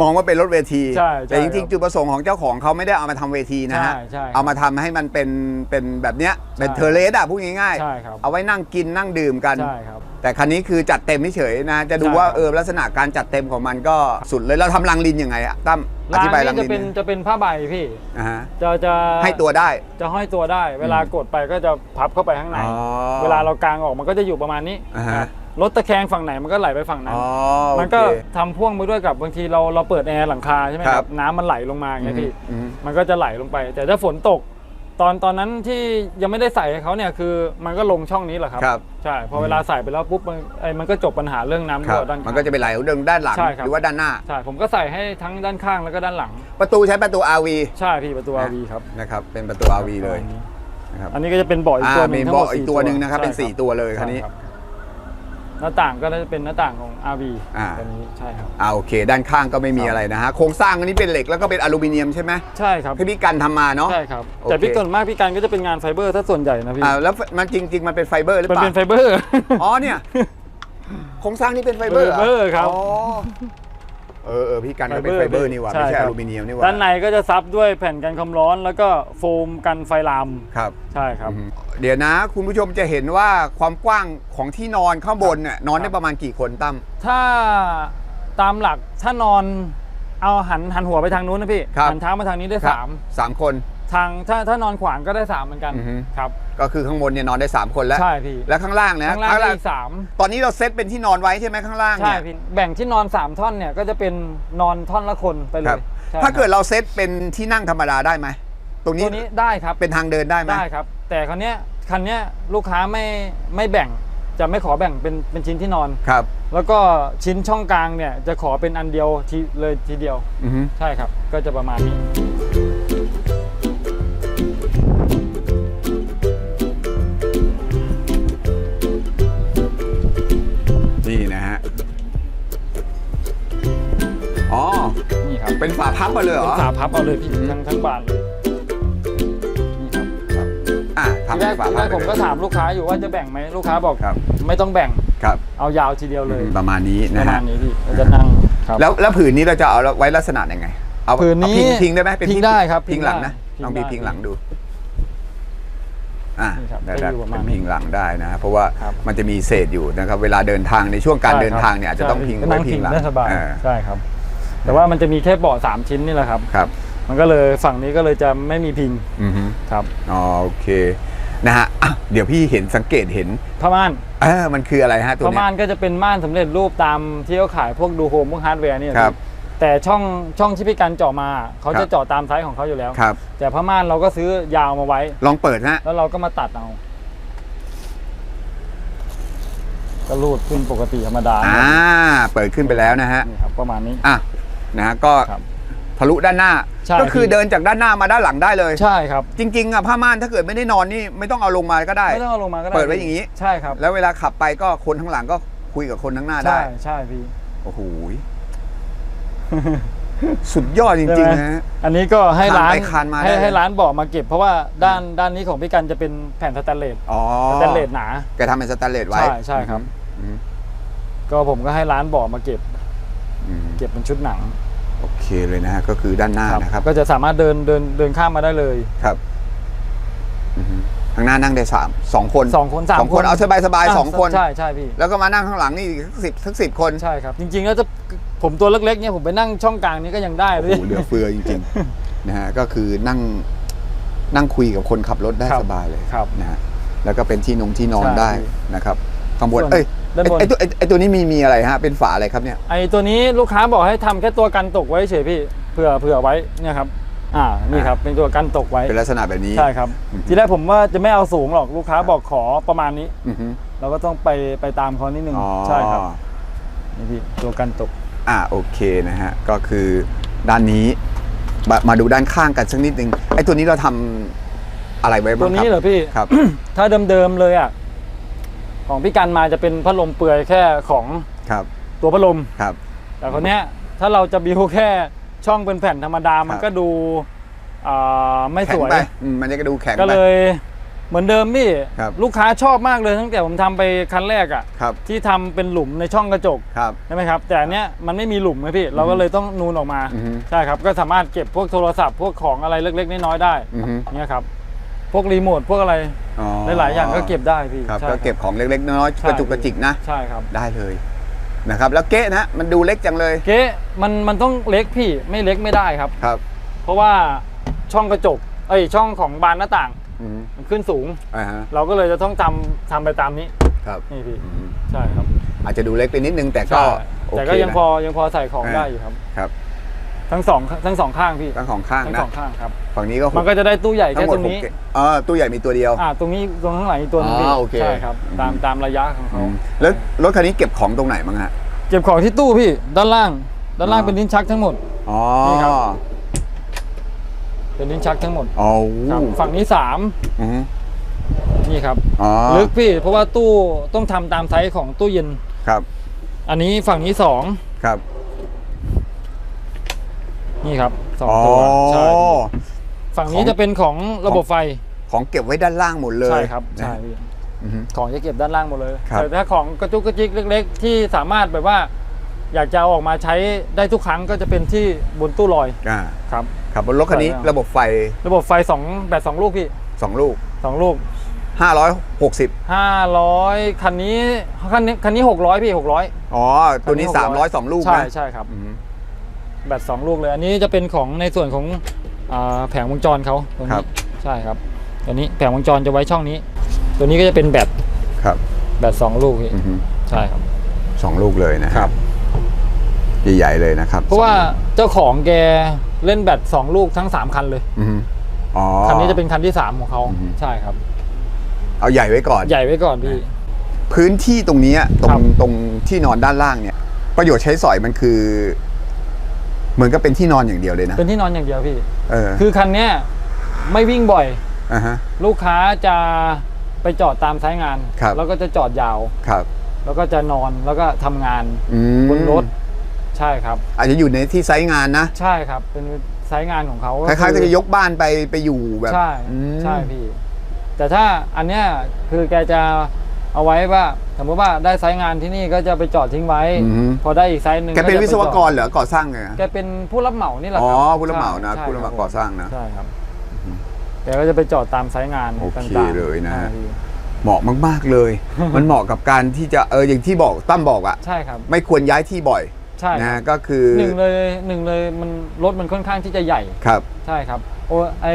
Speaker 2: มองว่าเป็นรถเวที
Speaker 1: ใช่ใช่
Speaker 2: แต่จริง
Speaker 1: ครับ
Speaker 2: ๆจุดประสงค์ของเจ้าของเขาไม่ได้เอามาทำเวทีนะฮะ
Speaker 1: ใช่ใช่
Speaker 2: เอามาทำให้มันเป็นเป็นแบบเนี้ย เป็น
Speaker 1: ใช่
Speaker 2: เทอร์เลสอะพูดง่าย
Speaker 1: ใช่ครับ
Speaker 2: ๆเอาไว้นั่งกินนั่งดื่มกัน
Speaker 1: ใช่ครับ
Speaker 2: แต่คันนี้คือจัดเต็มเฉยๆนะ จะดู
Speaker 1: ใช่
Speaker 2: ว่า
Speaker 1: ครับ
Speaker 2: เออลักษณะการจัดเต็มของมันก็สุดเลยเราทำรังลินยังไงอะตั้มอ
Speaker 1: ราง
Speaker 2: ธิบายรั
Speaker 1: นี่
Speaker 2: ง
Speaker 1: จะ
Speaker 2: ลิน
Speaker 1: เป็น
Speaker 2: หน่อย
Speaker 1: จะเป็นผ้าใบพี่
Speaker 2: อ่าฮะ
Speaker 1: จะจะ
Speaker 2: ให้ตัวได้
Speaker 1: จะห้อยตัวได้ เวลากดไปก็จะพับเข้าไปข้างใน
Speaker 2: อ๋อ
Speaker 1: เวลาเรากางออกมันก็จะอยู่ประมาณนี้
Speaker 2: อ่าฮะ
Speaker 1: ครับรถตะแคงฝั่งไหนมันก็ไหลไปฝั่งนั้น
Speaker 2: อ๋อ
Speaker 1: มันก็
Speaker 2: โอเค
Speaker 1: ทำพ่วงไปด้วยกับบางทีเราเราเปิดแอร์หลังคาใช่ไหม
Speaker 2: ค
Speaker 1: ค
Speaker 2: รั
Speaker 1: รับบ น้ำมันไหลลงมาไงพี่
Speaker 2: อืม
Speaker 1: มันก็จะไหลลงไป แต่ถ้าฝนตก ตอนตอนนั้นที่ยังไม่ได้ใส่ให้เขาเนี่ยคือมันก็ลงช่องนี้แหละครับ
Speaker 2: ครับ
Speaker 1: ใช่พอเวลาใส่ไปแล้วปุ๊บมันไอ้มันก็จบปัญหาเรื่องน้ำ
Speaker 2: ครั
Speaker 1: รั่
Speaker 2: บ
Speaker 1: วด้านข้าง
Speaker 2: มันก็จะไปไหลเรื่องด้านหลัง
Speaker 1: ใช่ครับ
Speaker 2: หรือว่าด้านหน้า
Speaker 1: ใช่ผมก็ใส่ให้ทั้งด้านข้างแล้วก็ด้านหลัง
Speaker 2: ประตูใช้ประตู RV
Speaker 1: ใช่พี่ประตู RV ครับ
Speaker 2: นะครับเป็นประตู RV เลยนะครับ
Speaker 1: อันนี้ก็จะเป็นเบาะอีก
Speaker 2: อ่า
Speaker 1: ตัวหนึ
Speaker 2: เป็
Speaker 1: ง
Speaker 2: น
Speaker 1: ทั้งหมด
Speaker 2: เบาะอีก
Speaker 1: สี่
Speaker 2: ตัวหนึ่งนะครับเป็น
Speaker 1: ใช่
Speaker 2: 4 ตัวเลยคันนี้
Speaker 1: ใช่รับ หน้าต่างก็จะเป็นหน้าต่างของ RV
Speaker 2: อ่า
Speaker 1: ตัวนี้ใช่ครับ
Speaker 2: อ่าโอเค ด้านข้างก็ไม่มี
Speaker 1: ครับ
Speaker 2: อะไรนะฮะ โครงสร้างอันนี้เป็นเหล็กแล้วก็เป็นอลูมิเนียมใช่ไหม
Speaker 1: ใช่ครับ
Speaker 2: ที่พี่กันทำมาเนาะ
Speaker 1: ใช่ครับ
Speaker 2: โอเค
Speaker 1: แต่พี่ส่วนมากพี่กันก็จะเป็นงานไฟเบอร์ถ้าส่วนใหญ่นะพี่
Speaker 2: อ่าแล้วมันจริง ๆ มันเป็นไฟเบอร์หรือ
Speaker 1: มัน
Speaker 2: เปล่า
Speaker 1: เป็นไฟเบอร์
Speaker 2: อ๋อเนี่ย โครงสร้างนี่เป็นไฟเบอร์ห
Speaker 1: ไฟเบอร์ครับ
Speaker 2: อ๋อ เออเออพี่กันก็เป็นไฟเบอร์นี่หว่า
Speaker 1: ใช่
Speaker 2: ไม่ใช่
Speaker 1: ค
Speaker 2: อ
Speaker 1: รับ
Speaker 2: ลูมิเนียมนี่หว่า
Speaker 1: ด้านในก็จะซับด้วยแผ่นกันความร้อน แล้วก็โฟมกันไฟลาม
Speaker 2: ครับ
Speaker 1: ใช่ครับ
Speaker 2: อืมเดี๋ยวนะ คุณผู้ชมจะเห็นว่าความกว้างของที่นอนข้างบนเนี่ยนอนได้ประมาณกี่คนตั้ม
Speaker 1: ถ้าตามหลักถ้านอนเอาหันหันหัวไปทางนู้นนะพี่
Speaker 2: ครับ
Speaker 1: หันเท้ามาทางนี้ได้สาม
Speaker 2: สามคน
Speaker 1: ทางถ้าถ้านอนขวางก็ได้สามเหมือนกัน
Speaker 2: อือฮึ
Speaker 1: ครับ
Speaker 2: ก็คือข้างบนเนี่ยนอนได้ 3 คนแล้ว
Speaker 1: ใช่พี่
Speaker 2: แล้วข้างล่างนะ
Speaker 1: ข้างล่างได้อีกสาม
Speaker 2: ตอนนี้เราเซตเป็นที่นอนไว้ใช่ไหมข้างล่าง
Speaker 1: ใช่
Speaker 2: เนี่ย
Speaker 1: พี่แบ่งที่นอนสามท่อนเนี่ยก็จะเป็นนอนท่อนละคนไปเล
Speaker 2: ครั
Speaker 1: ย
Speaker 2: บ
Speaker 1: ใช่
Speaker 2: ถ้าเกิด
Speaker 1: ครับ
Speaker 2: เราเซตเป็นที่นั่งธรรมดาได้ไหมตรงนี้
Speaker 1: ตัวนี้ได้ครับ
Speaker 2: เป็นทางเดินได้ไหม
Speaker 1: ได้ครับ แต่คันเนี้ยคันเนี้ยลูกค้าไม่ไม่แบ่งจะไม่ขอแบ่งเป็นเป็นชิ้นที่นอน
Speaker 2: ครับ
Speaker 1: แล้วก็ชิ้นช่องกลางเนี่ยจะขอเป็นอันเดียวทีเลยทีเดียว
Speaker 2: อือฮึ
Speaker 1: ใช่ครับ ก็จะประมาณนี้ ครับ
Speaker 2: เป็นฝาพับมาเลยเหร
Speaker 1: เป็น
Speaker 2: อ
Speaker 1: ฝาพับเอาเลยพี่
Speaker 2: อืม
Speaker 1: ทั้งทั้งบานเลยนี่ครับ
Speaker 2: อะ
Speaker 1: ที
Speaker 2: ทำ
Speaker 1: แร
Speaker 2: เป็น
Speaker 1: ก
Speaker 2: ฝา
Speaker 1: ที
Speaker 2: พั
Speaker 1: แร
Speaker 2: บ
Speaker 1: กผมก็ถามลูกค้าอยู่ว่าจะแบ่งไหมลูกค้าบอก
Speaker 2: ครับ
Speaker 1: ไม่ต้องแบ่ง
Speaker 2: ครับ
Speaker 1: เอายาวทีเดียวเลย
Speaker 2: ประมาณนี้
Speaker 1: ป
Speaker 2: นะ
Speaker 1: ระมา
Speaker 2: ฮะ
Speaker 1: ณนี้พี่เราจะนั่งครับ
Speaker 2: แล้วแล้วผืนนี้เราจะเอาไว้ลักษณะยังไง เอา
Speaker 1: ผืนนี้
Speaker 2: เอาพิงพิงได้ไหมเป็น
Speaker 1: พิงได้ครับ
Speaker 2: พิงหลังนะ
Speaker 1: พิงได้
Speaker 2: ลองบีพิงหลังดู อะ
Speaker 1: นี่ครับ
Speaker 2: ได้
Speaker 1: จะ
Speaker 2: ได้
Speaker 1: อยู่ประมา
Speaker 2: เป็
Speaker 1: ณ
Speaker 2: น
Speaker 1: นี้
Speaker 2: พิงหลังได้นะฮะเพราะว่า
Speaker 1: ครับ
Speaker 2: มันจะมีเศษอยู่นะครับ เวลาเดินทางในช่วงการ
Speaker 1: ใช่
Speaker 2: เดิน
Speaker 1: ครับ
Speaker 2: ทางเนี่ยอาจจะต้อง
Speaker 1: ใช่
Speaker 2: พิง
Speaker 1: ก็
Speaker 2: ไว้
Speaker 1: นั่ง
Speaker 2: พิ
Speaker 1: พิ
Speaker 2: ง
Speaker 1: ง
Speaker 2: หลัง
Speaker 1: ได้สบาย
Speaker 2: เออ
Speaker 1: ใช่ครับ แต่ว่ามันจะมีแค่เบาะสามชิ้นนี่แหละครับ
Speaker 2: ครับ
Speaker 1: มันก็เลยฝั่งนี้ก็เลยจะไม่มีพิง
Speaker 2: อือฮึ
Speaker 1: ครับ
Speaker 2: อ๋อโอเคนะฮะอะเดี๋ยวพี่เห็นสังเกตเห็น
Speaker 1: ผ้าม่าน
Speaker 2: เออมันคืออะไรฮะตัว
Speaker 1: ผ้า
Speaker 2: เนี้
Speaker 1: ม่าย นก็จะเป็นม่านสำเร็จรูปตามที่เขาขายพวกดูโฮมพวกฮาร์ดแวร์เนี่ย
Speaker 2: ครับ
Speaker 1: แต่ช่องช่องที่พี่กันเจาะมาเขา
Speaker 2: ครั
Speaker 1: จะ
Speaker 2: บ
Speaker 1: เจาะตามไซส์ของเขาอยู่แล้ว
Speaker 2: ครับ
Speaker 1: แต่ผ้าม่านเราก็ซื้อยาวมาไว้
Speaker 2: ลองเปิดฮะ
Speaker 1: แล้วเราก็มาตัดเอาก็รูดขึ้นปกติธรรมดา
Speaker 2: อ่า เปิดขึ้นไปแล้วนะฮะ
Speaker 1: นี่ครับประมาณนี้
Speaker 2: อะ นะฮะก็
Speaker 1: ครับ
Speaker 2: ทะลุด้านหน้า
Speaker 1: ใช่
Speaker 2: ก็คือ
Speaker 1: พี่
Speaker 2: เดินจากด้านหน้ามาด้านหลังได้เลย
Speaker 1: ใช่ครับ
Speaker 2: จริงๆอะผ้าม่านถ้าเกิดไม่ได้นอนนี่ไม่ต้องเอาลงมาก็ได้
Speaker 1: ไม่ต้องเอาลงมาก็ได้
Speaker 2: เปิดไว้อย่างนี้
Speaker 1: ใช่ครับ
Speaker 2: แล้วเวลาขับไปก็คนข้างหลังก็คุยกับคนข้างหน้าได้
Speaker 1: ใช่ใช่พี่
Speaker 2: โอ้โหยสุดยอดจริงๆนะฮะ
Speaker 1: อันนี้ก็ให้ร้าน
Speaker 2: คานไปคานมาได้
Speaker 1: ให้
Speaker 2: เลย
Speaker 1: ให้ร้านบอกมาเก็บ เพราะว่าด้านด้านนี้ของพี่กันจะเป็นแผ่นสแตนเลส
Speaker 2: อ๋อ
Speaker 1: สแตนเลสหนา
Speaker 2: แกทำเป็นสแตนเลสไว้
Speaker 1: ใช่ใช่ครับ
Speaker 2: อืม
Speaker 1: ก็ผมก็ให้ร้านบอกมาเก็บ
Speaker 2: อืม
Speaker 1: เก็บเป็นชุดหนัง
Speaker 2: โอเคเลยนะฮะก็คือด้านหน้านะครับ
Speaker 1: ก็จะสามารถเดินเดินเดินข้ามมาได้เลย
Speaker 2: ครับอือฮึข้างหน้านั่งได้สามสองคน
Speaker 1: สองคนสาม
Speaker 2: สองคนเอาสบายๆสองคน
Speaker 1: ใช่ใช่พี่
Speaker 2: แล้วก็มานั่งข้างหลังนี่สิบทั้งสิบคน
Speaker 1: ใช่ครับ จริง ๆ แล้วจะผมตัวเล็กๆเนี่ยผมไปนั่งช่องกลางนี้ก็ยังได้เล
Speaker 2: โอ้
Speaker 1: ย
Speaker 2: โหเหลือเฟือจริงๆนะฮะก็คือนั่งนั่งคุยกับคนขับรถได้
Speaker 1: ครับ
Speaker 2: สบายเลย
Speaker 1: ครับ
Speaker 2: นะฮะแล้วก็เป็นที่นงที่นอน
Speaker 1: ใช่
Speaker 2: ได้นะครับข้างบน
Speaker 1: ส่วน
Speaker 2: เอ้ย
Speaker 1: ด้านบน
Speaker 2: ไอ้ไอ้ตัวไอ้ไอ้ตัวนี้มีมีอะไรฮะเป็นฝาอะไรครับเนี่ย
Speaker 1: ไอตัวนี้ลูกค้าบอกให้ทำแค่ตัวกันตกไว้เฉยพี่เผื่อเผื่อไว้เนี่ยครับอ่านี่ครับเป็นตัวกันตกไว้
Speaker 2: เป็นลักษณะแบบนี้
Speaker 1: ใช่ครับ
Speaker 2: อืม
Speaker 1: ทีแรกผมว่าจะไม่เอาสูงหรอกลูกค้าบอกขอประมาณนี้
Speaker 2: อือฮึ
Speaker 1: เราก็ต้องไปไปตามเขานิดนึง
Speaker 2: อ๋อ
Speaker 1: ใช่ครับนี่พี่ตัวกันตก
Speaker 2: อ่าโอเคนะฮะก็คือด้านนี้มามาดูด้านข้างกันสักนิดนึงไอ้ตัวนี้เราทำอะไรไว้บ้างค
Speaker 1: ตั
Speaker 2: รั
Speaker 1: วนี้เหรอพี่
Speaker 2: ครับ
Speaker 1: ถ้าเดิมๆเลยอะ ของพี่กันมาจะเป็นพัดลมเปลือยแค่ของ
Speaker 2: ครับ
Speaker 1: ตัวพัดลม
Speaker 2: ครับ
Speaker 1: แต่คนเนี้ยถ้าเราจะบิวแค่ช่องเป็นแผ่นธรรมดามันก็ดูอ่าไม่ส
Speaker 2: แข็ง
Speaker 1: วย
Speaker 2: ไปอืมมันจะก็ดูแข็ง
Speaker 1: ก็
Speaker 2: ไป
Speaker 1: เลยเหมือนเดิมพี่
Speaker 2: ครับ
Speaker 1: ลูกค้าชอบมากเลยตั้งแต่ผมทำไปคันแรกอะ
Speaker 2: ครับ
Speaker 1: ที่ทำเป็นหลุมในช่องกระจก
Speaker 2: ครับ
Speaker 1: ใช่ไหมครับ แต่อันเนี้ยมันไม่มีหลุมไงพี่เราก็เลยต้องนูนออกมา
Speaker 2: อือฮึ
Speaker 1: ใช่ครับ ก็สามารถเก็บพวกโทรศัพท์พวกของอะไรเล็กๆน้อยๆได้
Speaker 2: อือฮึ
Speaker 1: เนี่ยครับพ วกรีโมทพวกอะไร
Speaker 2: อ๋อ
Speaker 1: หลายๆอย่างก็เก็บได้พี่
Speaker 2: ครับ
Speaker 1: ใช่
Speaker 2: ก็เก็บของเล็กๆน้อย
Speaker 1: ใช่
Speaker 2: ๆกระจุกกระจิกนะ
Speaker 1: ใช่ครับ
Speaker 2: ได้เลยนะครับ แล้วเก๊ะนะมันดูเล็กจังเลย
Speaker 1: เก๊มันมันต้องเล็กพี่ไม่เล็กไม่ได้ครับ
Speaker 2: ครับ
Speaker 1: เพราะว่าช่องกระจกเอ้ยช่องของบานหน้าต่าง
Speaker 2: อืม
Speaker 1: มันขึ้นสูง
Speaker 2: อ่าฮะ
Speaker 1: เราก็เลยจะต้องทำทำไปตามนี้
Speaker 2: ครับ
Speaker 1: นี่พี่
Speaker 2: อืม
Speaker 1: ใช่ครับ
Speaker 2: อาจจะดูเล็กไปนิดนึงแต่ก็
Speaker 1: ใช่
Speaker 2: โอ
Speaker 1: แต่
Speaker 2: เค
Speaker 1: ก็ยัง
Speaker 2: นะ
Speaker 1: พอยังพอใส่ของ
Speaker 2: อ่า
Speaker 1: ได้อยู่ครับ
Speaker 2: ครับ
Speaker 1: ทั้งสองทั้งสองข้างพี่
Speaker 2: ทั้งของข้าง
Speaker 1: ทั้ง
Speaker 2: นะ
Speaker 1: สองข้างครับ
Speaker 2: ฝั่งนี้ก็ห
Speaker 1: มันก็จะได้ตู้ใหญ่
Speaker 2: ทั้
Speaker 1: แค่
Speaker 2: งหม
Speaker 1: ต
Speaker 2: ด
Speaker 1: รง
Speaker 2: หก
Speaker 1: นี้
Speaker 2: เก๊ะอ่าตู้ใหญ่มีตัวเดียว
Speaker 1: อ่าตรงนี้ตรงข้างหลังอีกตัวนึงพี่
Speaker 2: อ๋อโอเค
Speaker 1: ใช่ครับตาม
Speaker 2: อืม
Speaker 1: ตามระยะของ
Speaker 2: อื
Speaker 1: เขา
Speaker 2: มแล้วรถคันนี้เก็บของตรงไหนบ้างฮะ
Speaker 1: เก็บของที่ตู้พี่ ด้านล่าง ด้านล่าง
Speaker 2: อ๋อ
Speaker 1: เป็นลิ้นชักทั้งหมด
Speaker 2: อ๋อ
Speaker 1: นี่ครับ เป็นลิ้นชักทั้งหมด
Speaker 2: อ๋อ
Speaker 1: ครับฝั่งนี้สาม
Speaker 2: อืม
Speaker 1: นี่ครับ
Speaker 2: อ๋อ
Speaker 1: ลึกพี่ เพราะว่าตู้ต้องทำตามไซส์ของตู้เย็น
Speaker 2: ครับ
Speaker 1: อันนี้ฝั่งนี้สอง
Speaker 2: ครับ
Speaker 1: นี่ครับสอง
Speaker 2: อ๋อ
Speaker 1: ตัวใช่พี่ฝั่งนี้
Speaker 2: ของ
Speaker 1: จะเป็นของระบบไฟ
Speaker 2: ของเก็บไว้ด้านล่างหมดเลย
Speaker 1: ใช่ครับ
Speaker 2: นะ
Speaker 1: ใช่พี่
Speaker 2: อือฮึ
Speaker 1: ของจะเก็บด้านล่างหมดเลย
Speaker 2: ครับ
Speaker 1: แต่ถ้าของกระจุกกระจิกเล็ก ๆ ที่สามารถแบบว่าอยากจะเอาออกมาใช้ได้ทุกครั้งก็จะเป็นที่บนตู้ลอย
Speaker 2: อ่า
Speaker 1: ครับ
Speaker 2: ครับบนรถคันนี้
Speaker 1: ใช่ครับ
Speaker 2: ระบบไฟ
Speaker 1: ระบบไฟสองแบตสองลูกพี่
Speaker 2: 2ลูก
Speaker 1: สองลูก
Speaker 2: 560
Speaker 1: ห้าร้อยคันนี้คันนี้คันนี้หกร้อยพี่หกร้อย
Speaker 2: อ๋อตัวนี้300 2ลูก
Speaker 1: ใช่
Speaker 2: นะ
Speaker 1: ใช่ครับ
Speaker 2: อือฮึ
Speaker 1: แบตสองลูกเลย อันนี้จะเป็นของในส่วนของอาแผงวงจรเขาตรง
Speaker 2: ครั
Speaker 1: นี้
Speaker 2: บ
Speaker 1: ใช่ครับตัวนี้แผงวงจรจะไว้ช่องนี้ ตัวนี้ก็จะเป็นแบต
Speaker 2: ครับ
Speaker 1: แบตสองลูกพี่
Speaker 2: อือฮึ
Speaker 1: ใช่ครับ
Speaker 2: สองลูกเลยนะใหญ่ๆเลยนะครับ
Speaker 1: เพราะว่าเจ้าของแกเล่นแบตสองลูกทั้งสามคันเลย
Speaker 2: อือฮึอ๋อ
Speaker 1: คันนี้จะเป็นคันที่สามของเขา
Speaker 2: อือฮึ
Speaker 1: ใช่ครับ
Speaker 2: เอาใหญ่ไว้ก่อน
Speaker 1: ใหญ่ไว้ก่อนพี่
Speaker 2: พื้นที่ตรงเนี้ยตร
Speaker 1: ครั
Speaker 2: ง
Speaker 1: บ
Speaker 2: ตรงที่นอนด้านล่างเนี่ย ประโยชน์ใช้สอยมันคือ เหมือนกับเป็นที่นอนอย่างเดียวเลยนะ
Speaker 1: เป็นที่นอนอย่างเดียวพี่
Speaker 2: เออ
Speaker 1: คือคันเนี้ยไม่วิ่งบ่อย
Speaker 2: อ่าฮะ
Speaker 1: ลูกค้าจะไปจอดตามไซต์งาน
Speaker 2: ครับ
Speaker 1: แล้วก็จะจอดยาว
Speaker 2: ครับ
Speaker 1: แล้วก็จะนอนแล้วก็ทำงาน
Speaker 2: อืม
Speaker 1: บนรถ ใช่ครับ
Speaker 2: อาจจะอยู่ในที่ไซต์งานนะ
Speaker 1: ใช่ครับ เป็นไซต์งานของเขา
Speaker 2: คล้ายๆ
Speaker 1: อ
Speaker 2: จะยกบ้านไปไปอยู่แบบ
Speaker 1: ใช่
Speaker 2: อืม
Speaker 1: ใช่พี่ แต่ถ้าอันเนี้ยคือแกจะ เอาไว้ว่าสมมติว่าได้ไซต์งานที่นี่ก็จะไปจอดทิ้งไว้
Speaker 2: อืม
Speaker 1: พอได้อีกไซต์หนึ่ง
Speaker 2: แกเป็น
Speaker 1: จะไวิ
Speaker 2: ศวกร
Speaker 1: จอด
Speaker 2: เหรอก่อสร้างไง
Speaker 1: แกเป็นผู้รับเหมานี่แหละ
Speaker 2: อ๋อ
Speaker 1: ครับ
Speaker 2: ผู้รับเหมานะ
Speaker 1: ใช่
Speaker 2: ผู้รับเหมา
Speaker 1: ค
Speaker 2: ก่อสร้างนะ
Speaker 1: ใช่ครับแกก็จะไปจอดตามไซต์งาน
Speaker 2: โอเค
Speaker 1: ต่างๆ
Speaker 2: เลยนะ
Speaker 1: ใช่พี่
Speaker 2: เหมาะมาก ๆ เลย มันเหมาะกับการที่จะเอออย่างที่บอกตั้มบอกอะ
Speaker 1: ใช่ครับ
Speaker 2: ไม่ควรย้ายที่บ่อย
Speaker 1: ใช่ค
Speaker 2: นะ
Speaker 1: รับ
Speaker 2: ฮะก็คือ
Speaker 1: หนึ่งเลยหนึ่งเลยมันรถมันค่อนข้างที่จะใหญ่
Speaker 2: ครับ
Speaker 1: ใช่ครับโอไอ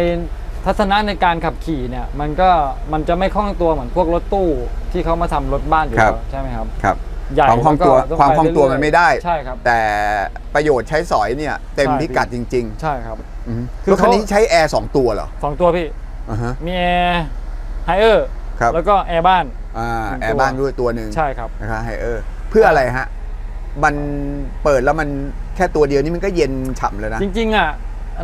Speaker 1: ทัศนะในการขับขี่เนี่ยมันก็มันจะไม่คล่องตัวเหมือนพวกรถตู้ที่เขามาทำรถบ้านอยู่
Speaker 2: ครั
Speaker 1: แล้
Speaker 2: บ
Speaker 1: วใช่ไหมครับ
Speaker 2: ครับ
Speaker 1: ใหญ่
Speaker 2: ความคล่องตัว
Speaker 1: แล้ก็
Speaker 2: ความคล่องตัว
Speaker 1: ไป
Speaker 2: มัน
Speaker 1: เรื่ยๆ
Speaker 2: ไม่ได้
Speaker 1: ใช่ครับ
Speaker 2: แต่ประโยชน์ใช้สอยเนี่ยเต็ม
Speaker 1: ใช่
Speaker 2: พิกัดจริง
Speaker 1: ใช่ครับ
Speaker 2: ๆอืม
Speaker 1: คือ
Speaker 2: รถคัน
Speaker 1: เขา
Speaker 2: นี้ใช้แอร์สองตัวเหรอ
Speaker 1: สองตัวพี่
Speaker 2: อ่าฮะ
Speaker 1: มีแอร์ไฮเออร์
Speaker 2: ครับ
Speaker 1: แล้วก็แอร์บ้าน
Speaker 2: อ่า
Speaker 1: หนึ่งตัว
Speaker 2: แอร์บ้านด้วยตัวหนึ่ง
Speaker 1: ใช่ครับ
Speaker 2: นะครับไฮเออร์เพื่ออะไรฮะมันเปิดแล้วมันแค่ตัวเดียวนี่มันก็เย็นฉ่ำเลยนะ
Speaker 1: จริงๆอะ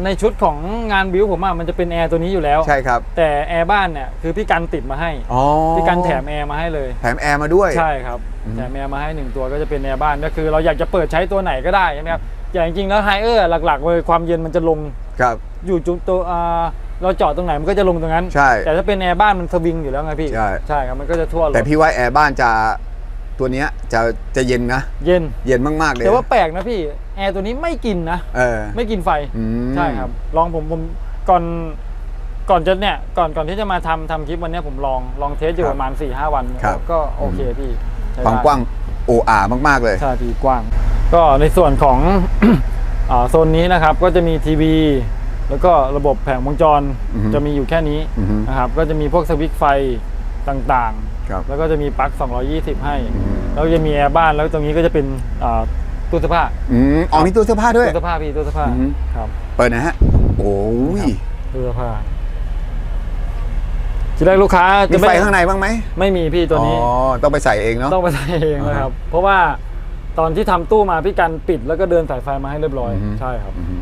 Speaker 1: ในชุดของงานบิวผมอะมันจะเป็นแอร์ตัวนี้อยู่แล้ว
Speaker 2: ใช่ครับ
Speaker 1: แต่แอร์บ้านเนี่ยคือพี่กันติดมาให้
Speaker 2: อ๋อ
Speaker 1: พี่กันแถมแอร์มาให้เลย
Speaker 2: แถมแอร์มาด้วย
Speaker 1: ใช่ครับ
Speaker 2: อืม
Speaker 1: แถมแอร์มาให้หนึ่งตัวก็จะเป็นแอร์บ้านก็คือเราอยากจะเปิดใช้ตัวไหนก็ได้ใช่ไหมครับอย่างจริงๆแล้วไฮเออร์หลักๆเลยความเย็นมันจะลง
Speaker 2: ครับ
Speaker 1: อยู่จุดตัวอ่าเราจอดตรงไหนมันก็จะลงตรงนั้น
Speaker 2: ใช่
Speaker 1: แต่ถ้าเป็นแอร์บ้านมันสวิงอยู่แล้วไงพี่
Speaker 2: ใช่
Speaker 1: ใช่ครับ มันก็จะทั่วรถ
Speaker 2: แต่พี่ว่าแอร์บ้านจะตัวเนี้ยจะจะเย็นนะ
Speaker 1: เย็น
Speaker 2: เย็นมากๆเลย
Speaker 1: แต่ว่าแปลกนะพี่ แอร์ตัวนี้ไม่กินนะ
Speaker 2: เออ
Speaker 1: ไม่กินไฟ
Speaker 2: อืม
Speaker 1: ใช่ครับ ลองผมผมก่อนก่อนจะเนี่ย ก่อนก่อนที่จะมาทำทำคลิปวันเนี้ยผมลองลองเทสอยู่ประมาณ4ี่ห้าวัน
Speaker 2: ครับ
Speaker 1: ก็โอเคพี่ใช้
Speaker 2: ความ
Speaker 1: ได้
Speaker 2: กว้างโออามากๆเลย
Speaker 1: ใช่พี่กว้าง ก็ในส่วนของ อ่าโซนนี้นะครับก็จะมีทีวี แล้วก็ระบบแผงวงจร
Speaker 2: อือฮึ
Speaker 1: จะมีอยู่แค่นี้
Speaker 2: อือฮึ
Speaker 1: นะครับก็จะมีพวกสวิตช์ไฟต่าง
Speaker 2: ครับ
Speaker 1: ๆ แล้วก็จะมีปลั๊ก 220 ให้
Speaker 2: อืม
Speaker 1: แล้วก็จะมีแอร์บ้านแล้วตรงนี้ก็จะเป็นอ่า ตู้เสื้อผ้า
Speaker 2: อืมอ๋อมีตู้เสื้อผ้าด้วย
Speaker 1: ตู้เสื้อผ้าพี่ตู้เสื้อผ้า
Speaker 2: อือฮึ
Speaker 1: ครับ
Speaker 2: เปิดนะฮะ โอ้ย
Speaker 1: ตู้เสื้อผ้าทีแรกลูกค้า
Speaker 2: มี
Speaker 1: จะ
Speaker 2: ไฟ
Speaker 1: ไม่
Speaker 2: ข้างในบ้างไหม
Speaker 1: ไม่มีพี่ตัวนี้
Speaker 2: อ๋อต้องไปใส่เองเนาะ
Speaker 1: ต้องไปใส่เองนะครับ เพราะว่าตอนที่ทำตู้มาพี่กันปิดแล้วก็เดินสายไฟมาให้เรียบร้อย
Speaker 2: อือฮึ
Speaker 1: ใช่ครับ
Speaker 2: อืม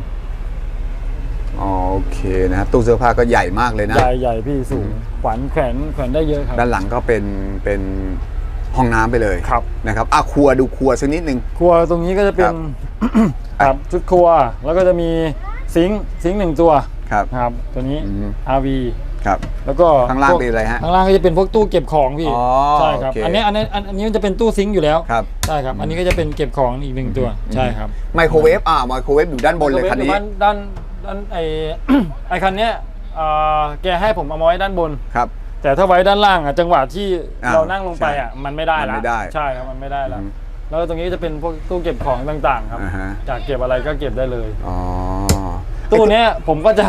Speaker 2: อ๋อโอเคนะครับตู้เสื้อผ้าก็ใหญ่มากเลยนะ
Speaker 1: ใหญ่ใหญ่พี่สูง ขวัญแขวนแขวนได้เยอะครับ
Speaker 2: ด้านหลังก็เป็นเป็น ห้องน้ำไปเลย
Speaker 1: ครับ
Speaker 2: นะครับอะครัวดูครัวสักนิดนึง
Speaker 1: ครัวตรงนี้ก็จะเป็น ครับชุดครัว แล้วก็จะมีซิงค์ซิงค์หนึ่งตัว
Speaker 2: ครับ
Speaker 1: นะครับ ตัวนี้
Speaker 2: อืม
Speaker 1: RV
Speaker 2: ครับ
Speaker 1: แล้วก็
Speaker 2: ข้างล่าง
Speaker 1: พวก
Speaker 2: เป็นอะไรฮะ
Speaker 1: ข้างล่างก็จะเป็นพวกตู้เก็บของพี่
Speaker 2: อ๋อ
Speaker 1: ใช่ครับ
Speaker 2: โอเค
Speaker 1: อันนี้อันนี้อันอันนี้มันจะเป็นตู้ซิงค์อยู่แล้ว
Speaker 2: ครับ
Speaker 1: ใช่ครับ อันนี้ก็จะเป็นเก็บของอีกหนึ่งตัวใช่ครับ
Speaker 2: ไมโครเวฟอ่าไมโครเวฟอยู่ด้านบนเลยคันนี้
Speaker 1: ด้านด้านด้านไอ ไอคันเนี้ยเอ่อแกให้ผมเอามาไว้ด้านบน
Speaker 2: ครับ
Speaker 1: แต่ถ้าไว้ด้านล่างอะจังหวะที่
Speaker 2: อ้าว
Speaker 1: เรานั่งลงไปอะมันไม่ได้
Speaker 2: มัน
Speaker 1: ละ
Speaker 2: ไม่ได้
Speaker 1: ใช่ครับมันไม่ได้ละ
Speaker 2: อืม
Speaker 1: แล้วตรงนี้จะเป็นพวกตู้เก็บของต่างๆ ครับ
Speaker 2: อ่าฮะ
Speaker 1: อยากเก็บอะไรก็เก็บได้เลย
Speaker 2: อ๋อ
Speaker 1: ตู้เนี้ยผมก็จะ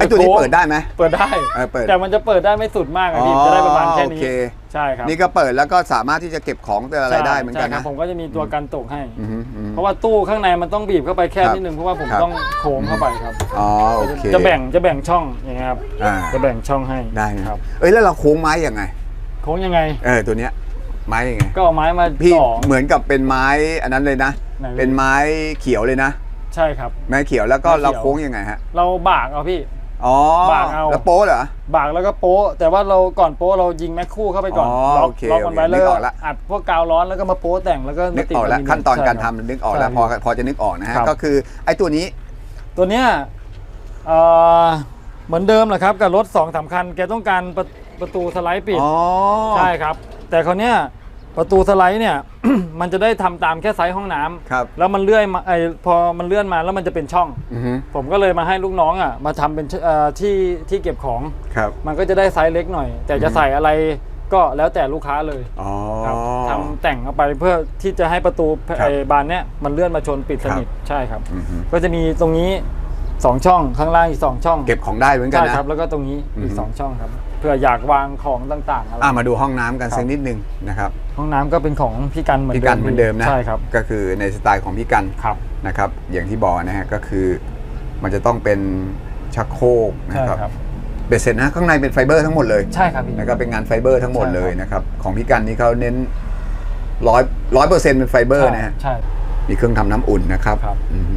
Speaker 2: ไอตัวนี้
Speaker 1: โค้ง
Speaker 2: เปิดได้ไหม
Speaker 1: เปิดได้
Speaker 2: เออเปิด
Speaker 1: แต่มันจะเปิดได้ไม่สุดมากอะพี่
Speaker 2: อ๋อ
Speaker 1: จะได้ประมาณแค่
Speaker 2: โอ
Speaker 1: นี้
Speaker 2: เค
Speaker 1: ใช่ครับ
Speaker 2: นี่ก็เปิดแล้วก็สามารถที่จะเก็บของแต่อะไรได้เหมือนกัน
Speaker 1: ใช่ครั
Speaker 2: นะ
Speaker 1: บผมก็จะมีตัวกันตกให้
Speaker 2: อือฮึอือฮึ
Speaker 1: เพราะว่าตู้ข้างในมันต้องบีบเข้าไปแค่
Speaker 2: ครับ
Speaker 1: นิดนึงเพราะว่าผม
Speaker 2: ครับ
Speaker 1: ต้องโค้งเข้าไปครับ
Speaker 2: อ๋อโอเค
Speaker 1: จะแบ่งจะแบ่งช่องอย่างเงี้ยครับ
Speaker 2: อ่า
Speaker 1: จะแบ่งช่องให้
Speaker 2: ได้นะครับเอ้ยแล้วเราโค้งไม้ยังไง
Speaker 1: โค้งยังไง
Speaker 2: เออตัวเนี้ยไม้ยังไง
Speaker 1: ก็เอาไม้มา
Speaker 2: พี่
Speaker 1: ต่อ
Speaker 2: เหมือนกับเป็นไม้อันนั้นเลยนะ
Speaker 1: ไหน
Speaker 2: เป็นไม้เขียวเลยนะ
Speaker 1: ใช่ครับ
Speaker 2: ไม้เขียวแล้วก็
Speaker 1: ไม้เขียว
Speaker 2: เราโค้งยังไงฮะ
Speaker 1: เราบากเอาพี่
Speaker 2: อ๋อบา
Speaker 1: กเอา
Speaker 2: แล้วโป๊ะเหรอ
Speaker 1: บากแล้วก็โป๊ะแต่ว่าเราก่อนโป๊ะเรายิงแม็กคู่เข้าไปก่อน
Speaker 2: อ๋อ
Speaker 1: ล็อก
Speaker 2: โอเค
Speaker 1: ล็อกมันไว้
Speaker 2: โอเค
Speaker 1: แล้ว
Speaker 2: นึก
Speaker 1: ก็
Speaker 2: ออกละ
Speaker 1: อัดพวกกาวร้อนแล้วก็มาโป๊ะแต่งแล้วก็
Speaker 2: นึ
Speaker 1: มากติด
Speaker 2: ออกแล้ว
Speaker 1: มิเย
Speaker 2: ขั้นตอนการ
Speaker 1: ใช่คบ
Speaker 2: ทำนึกออกแล้ว
Speaker 1: ใช่
Speaker 2: พอพอจะนึกออกนะฮะ
Speaker 1: ครับ
Speaker 2: ก็คือไอ้ตัวนี้
Speaker 1: ตัวเนี้ยเอ่อเหมือนเดิมแหละครับกับรถสองสามคัญแกต้องการประประตูสไลด์ปิด
Speaker 2: อ๋อ
Speaker 1: ใช่ครับ แต่คราวเนี้ย ประตูสไลด์เนี่ย มันจะได้ทำตามแค่ไซส์ห้องน้ำ
Speaker 2: ครับ
Speaker 1: แล้วมันเลื่อยมาไอพอมันเลื่อนมาแล้วมันจะเป็นช่อง
Speaker 2: อือฮึ
Speaker 1: ผมก็เลยมาให้ลูกน้องอะมาทำเป็นเอ่อที่ที่เก็บของ
Speaker 2: ครับ
Speaker 1: มันก็จะได้ไซส์เล็กหน่อย แต่จะ
Speaker 2: อืม
Speaker 1: ใส่อะไรก็แล้วแต่ลูกค้าเลย
Speaker 2: อ๋อ
Speaker 1: ครับทำแต่งเข้าไปเพื่อที่จะให้ประตู
Speaker 2: ครับ
Speaker 1: ไอบานเนี้ยมันเลื่อนมาชนปิดสนิท
Speaker 2: ครับ
Speaker 1: ใช่ครับ
Speaker 2: อือฮึ
Speaker 1: ก็จะมีตรงนี้สองช่องข้างล่างอีกสองช่อง
Speaker 2: เก็บของได้เหมือนกัน
Speaker 1: ใช่
Speaker 2: นะ ครับ
Speaker 1: แล้วก็ตรงนี้อี
Speaker 2: อื
Speaker 1: ก
Speaker 2: อฮึ
Speaker 1: สองช่องครับ เพื่ออยากวางของต่างๆอะไร
Speaker 2: อะมาดูห้องน้ำกัน
Speaker 1: ครับ
Speaker 2: สักนิดนึงนะครับ
Speaker 1: ห้องน้ำก็เป็นของพี่กันเหมือน
Speaker 2: พี่
Speaker 1: เดิม
Speaker 2: กันเหมือนเดิมนะ
Speaker 1: ใช่ครับ
Speaker 2: ก็คือในสไตล์ของพี่กัน
Speaker 1: ครับ
Speaker 2: นะครับ อย่างที่บอกนะฮะก็คือ มันจะต้องเป็นชักโครกนะ
Speaker 1: ใช่
Speaker 2: ครับ
Speaker 1: ครับ
Speaker 2: เบ็ดเสร็จนะข้างในเป็นไฟเบอร์ทั้งหมดเลย
Speaker 1: ใช่ครับพี่
Speaker 2: นะครับเป็นงานไฟเบอร์ทั้งหมด
Speaker 1: ใช่ครับ
Speaker 2: เลยนะครับของพี่กันนี่เขาเน้นร้อยร้อยเปอร์เซ็นต์เป็นไฟเบอร์นะฮะ
Speaker 1: ใช่
Speaker 2: มีเครื่องทำน้ำอุ่นนะครับ
Speaker 1: ครับ
Speaker 2: อือฮึ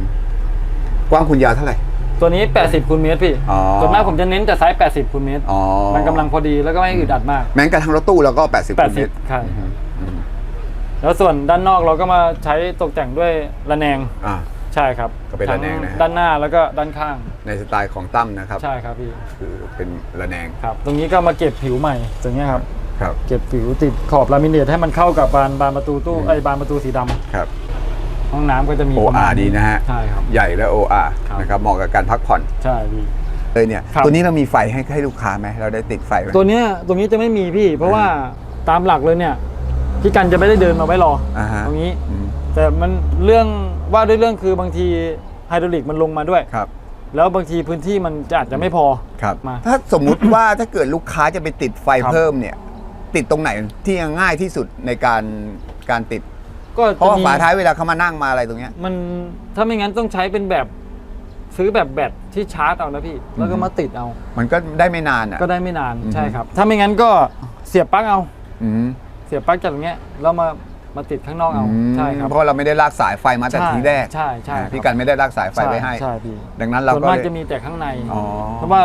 Speaker 2: กว้างคุณยาวเท่าไหร่
Speaker 1: ตัวนี้ 80คูณเมตรพี่
Speaker 2: อ๋อ
Speaker 1: ส่วนมากผมจะเน้นแต่ไซส์80คูณเมตร
Speaker 2: อ๋อ
Speaker 1: มันกำลังพอดีแล้วก็ไม่อึดอัดมาก
Speaker 2: แม้กระทั่งรถตู้เราก็ 80เมตร
Speaker 1: 80ใช่
Speaker 2: อืม
Speaker 1: แต่แล้วส่วนด้านนอกเราก็มาใช้ตกแต่งด้วยระแนง
Speaker 2: อ่า
Speaker 1: ใช่ครับ
Speaker 2: ก็เป็นระแนงนะฮะ
Speaker 1: ทั้ด้านหน้าแล้วก็ด้านข้าง
Speaker 2: ในสไตล์ของตั้มนะครับ
Speaker 1: ใช่ครับพี่
Speaker 2: คือเป็นระแนง
Speaker 1: ครับ ตรงนี้ก็มาเก็บผิวใหม่ตรงเนี้ยครับ
Speaker 2: ครับ
Speaker 1: เก็บผิวติดขอบลามิเนตให้มันเข้ากับบานบานประตูตู้
Speaker 2: อืม
Speaker 1: ไอ้ยบานประตูสีดำ
Speaker 2: ครับ
Speaker 1: ห้องน้ำก็จะมี
Speaker 2: โอ
Speaker 1: ประมา
Speaker 2: อา
Speaker 1: ณ
Speaker 2: ดีนะฮะ
Speaker 1: ใช่ครับ
Speaker 2: ใหญ่และโออา
Speaker 1: ครับ
Speaker 2: นะครับเหมาะกับการพักผ่อน
Speaker 1: ใช่พี่
Speaker 2: เลยเนี่ย
Speaker 1: ครับ
Speaker 2: ตัวนี้เรามีไฟให้ให้ลูกค้าไหมเราได้ติดไฟไหม
Speaker 1: ตัวเนี้ยตรงนี้จะไม่มีพี่ เพราะว่าตามหลักเลยเนี่ยพี่กันจะไม่ได้เดินมาไว้รออา
Speaker 2: ฮะ
Speaker 1: ตรงนี้
Speaker 2: อืม
Speaker 1: แต่มันเรื่องว่าด้วยเรื่องคือบางทีไฮดรอลิกมันลงมาด้วย
Speaker 2: ครับ
Speaker 1: แล้วบางทีพื้นที่มันจะอาจจะไม่พอ
Speaker 2: ครับ
Speaker 1: มา
Speaker 2: ถ้าสมมุติว่าถ้าเกิดลูกค้าจะไปติดไฟ
Speaker 1: ครับ
Speaker 2: เพิ่มเนี่ย ติดตรงไหนที่ง่ายที่สุดในการการติด
Speaker 1: ก็
Speaker 2: เพราะว่า
Speaker 1: จมี
Speaker 2: ฝาท้ายเวลาเขามานั่งมาอะไรตรงเนี้ย
Speaker 1: มันถ้าไม่งั้นต้องใช้เป็นแบบซื้อแบบแบตที่ชาร์จเอานะพี่ แล้วก็
Speaker 2: อือฮึ
Speaker 1: มาติดเอา
Speaker 2: มันก็ได้ไม่นานอะ
Speaker 1: ก็ได้ไม่นาน
Speaker 2: อือฮึ
Speaker 1: ใช่ครับ ถ้าไม่งั้นก็เสียบปลั๊กเอา
Speaker 2: อืม
Speaker 1: เสียบปลั๊กจากตรงเนี้ยแล้วมามาติดข้างนอกเอา
Speaker 2: อืม
Speaker 1: ใช่ครับ
Speaker 2: เพราะเราไม่ได้ลากสายไฟมาแต่
Speaker 1: ใช่
Speaker 2: ทีแรก
Speaker 1: ใช่ใช่
Speaker 2: อ่า
Speaker 1: ครับ
Speaker 2: พี่กันไม่ได้ลากสายไฟไว้ให้
Speaker 1: ใช่พี่
Speaker 2: ดังนั้นเรา
Speaker 1: ส่วน
Speaker 2: ก็
Speaker 1: มาก
Speaker 2: เลย
Speaker 1: จะมีแต่ข้างใน
Speaker 2: อ๋อ
Speaker 1: เพราะว่า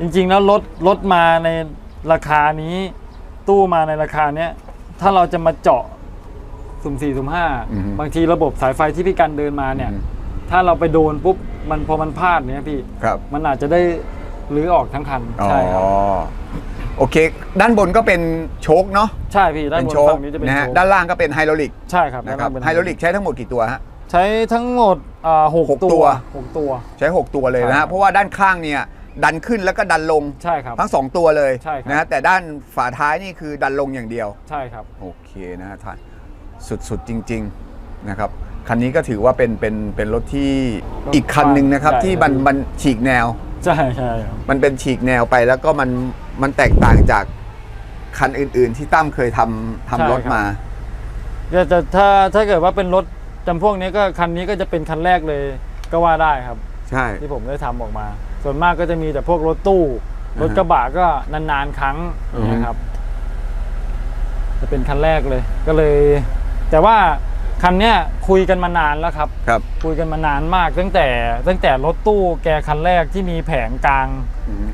Speaker 1: จริงๆแล้วรถรถมาในราคานี้ ตู้มาในราคาเนี้ยถ้าเราจะมาเจาะ สุ่มสี่สุ่มห้า
Speaker 2: อือฮึ
Speaker 1: บางทีระบบสายไฟที่พี่กันเดินมาเนี่ย
Speaker 2: อือฮึ
Speaker 1: ถ้าเราไปโดนปุ๊บมันพอมันพลาดเนี้ยพี่
Speaker 2: ครับ
Speaker 1: มันอาจจะได้รื้อออกทั้งคัน
Speaker 2: อ๋อ
Speaker 1: ใช่ครับ
Speaker 2: โอเค ด้านบนก็เป็นโชคเนาะ
Speaker 1: ใช่พี่ด้าน
Speaker 2: เป็น
Speaker 1: บน
Speaker 2: โชค
Speaker 1: ฝั่งนี้จะเป็น
Speaker 2: นะฮะ
Speaker 1: โชค
Speaker 2: ด้านล่างก็เป็นไฮดรอลิก
Speaker 1: ใช่ครับ
Speaker 2: นะครับ
Speaker 1: ด้านล่างเป็น
Speaker 2: ไฮดรอลิกใช้ทั้งหมดกี่ตัวฮะ
Speaker 1: ใช้ทั้งหมดอ่าหก
Speaker 2: หกตั
Speaker 1: ตัววหกตัว
Speaker 2: ใช้ 6 ตัวเลยนะ
Speaker 1: ใช่ครั
Speaker 2: ฮะ
Speaker 1: บ
Speaker 2: เพราะว่าด้านข้างเนี่ยดันขึ้นแล้วก็ดันลง
Speaker 1: ใช่ครับ
Speaker 2: ทั้ง 2 ตัวเลย
Speaker 1: ใช่ครับ
Speaker 2: นะฮะแต่ด้านฝาท้ายนี่คือดันลงอย่างเดียว
Speaker 1: ใช่ครับ
Speaker 2: โอเคนะฮะท่าน สุดๆจริง ๆนะครับคันนี้ก็ถือว่าเป็นเป็นเป็นรถที่
Speaker 1: รถ
Speaker 2: อีกคันหนึ่งนะครับ
Speaker 1: ใหญ่
Speaker 2: ที่มัน
Speaker 1: ครับ
Speaker 2: มันฉีกแนว
Speaker 1: ใช่ใช่ครับ
Speaker 2: มันเป็นฉีกแนวไปแล้วก็มันมันแตกต่างจากคันอื่น ๆ ที่ตั้มเคยทำทำรถมา
Speaker 1: ก็จะถ้าถ้าเกิดว่าเป็นรถจำพวกนี้ก็คันนี้ก็จะเป็นคันแรกเลยก็ว่าได้ครับ
Speaker 2: ใช่
Speaker 1: ที่ผมได้ทำออกมา ส่วนมากก็จะมีแต่พวกรถตู้
Speaker 2: อ่าฮะ
Speaker 1: รถกระบะก็นานๆครั้ง
Speaker 2: อือฮึ
Speaker 1: นะครับ จะเป็นคันแรกเลย ก็เลย แต่ว่าคันเนี้ยคุยกันมานานแล้วครับ
Speaker 2: ครับ
Speaker 1: คุยกันมานานมากตั้งแต่ตั้งแต่รถตู้แกคันแรกที่มีแผงกลาง
Speaker 2: อืม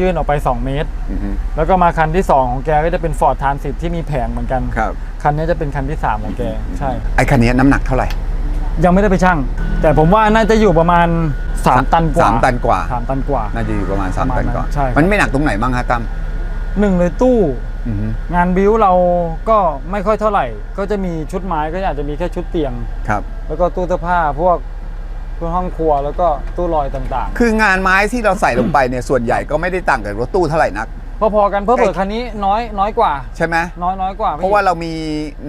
Speaker 1: ยื่นออกไป 2 เมตร
Speaker 2: อืม
Speaker 1: แล้วก็มาคันที่ 2 ของแกก็จะเป็น Ford Transit ที่มีแผงเหมือนกัน
Speaker 2: ครับ
Speaker 1: คันนี้จะเป็นคันที่ 3 ของแกใช่
Speaker 2: ไอ้คันนี้น้ำหนักเท่าไหร่
Speaker 1: ยังไม่ได้ไปชั่ง แต่ผมว่าน่าจะอยู่ประมาณ 3 ตันกว่า
Speaker 2: สามตันกว่า
Speaker 1: สามตันกว่า
Speaker 2: น่าจะอยู่ประมาณสาม
Speaker 1: ประมาณ
Speaker 2: ตันกว่า
Speaker 1: นั้นใช่ครับ
Speaker 2: มันไม่หนักตรงไหนบ้างฮะตั้ม
Speaker 1: หนึ่งเลยตู้
Speaker 2: อืม
Speaker 1: งานบิวเราก็ไม่ค่อยเท่าไหร่ ก็จะมีชุดไม้ก็อาจจะมีแค่ชุดเตียง
Speaker 2: ครับ
Speaker 1: แล้วก็ตู้เสื้อผ้าพวกพวกห้องครัวแล้วก็ตู้ลอยต่าง
Speaker 2: คืองานไม้ที่เราใส่ลงไปเนี่ยส่วนใหญ่ก็ไม่ได้ต่างกับรถตู้เท่าไหร่นัก
Speaker 1: ๆ พอๆกันเพิ่มเปิดคันนี้น้อยน้อยกว่า
Speaker 2: ใช่ไหม
Speaker 1: น้อยน้อยกว่าพี่
Speaker 2: เพราะว่าเรามี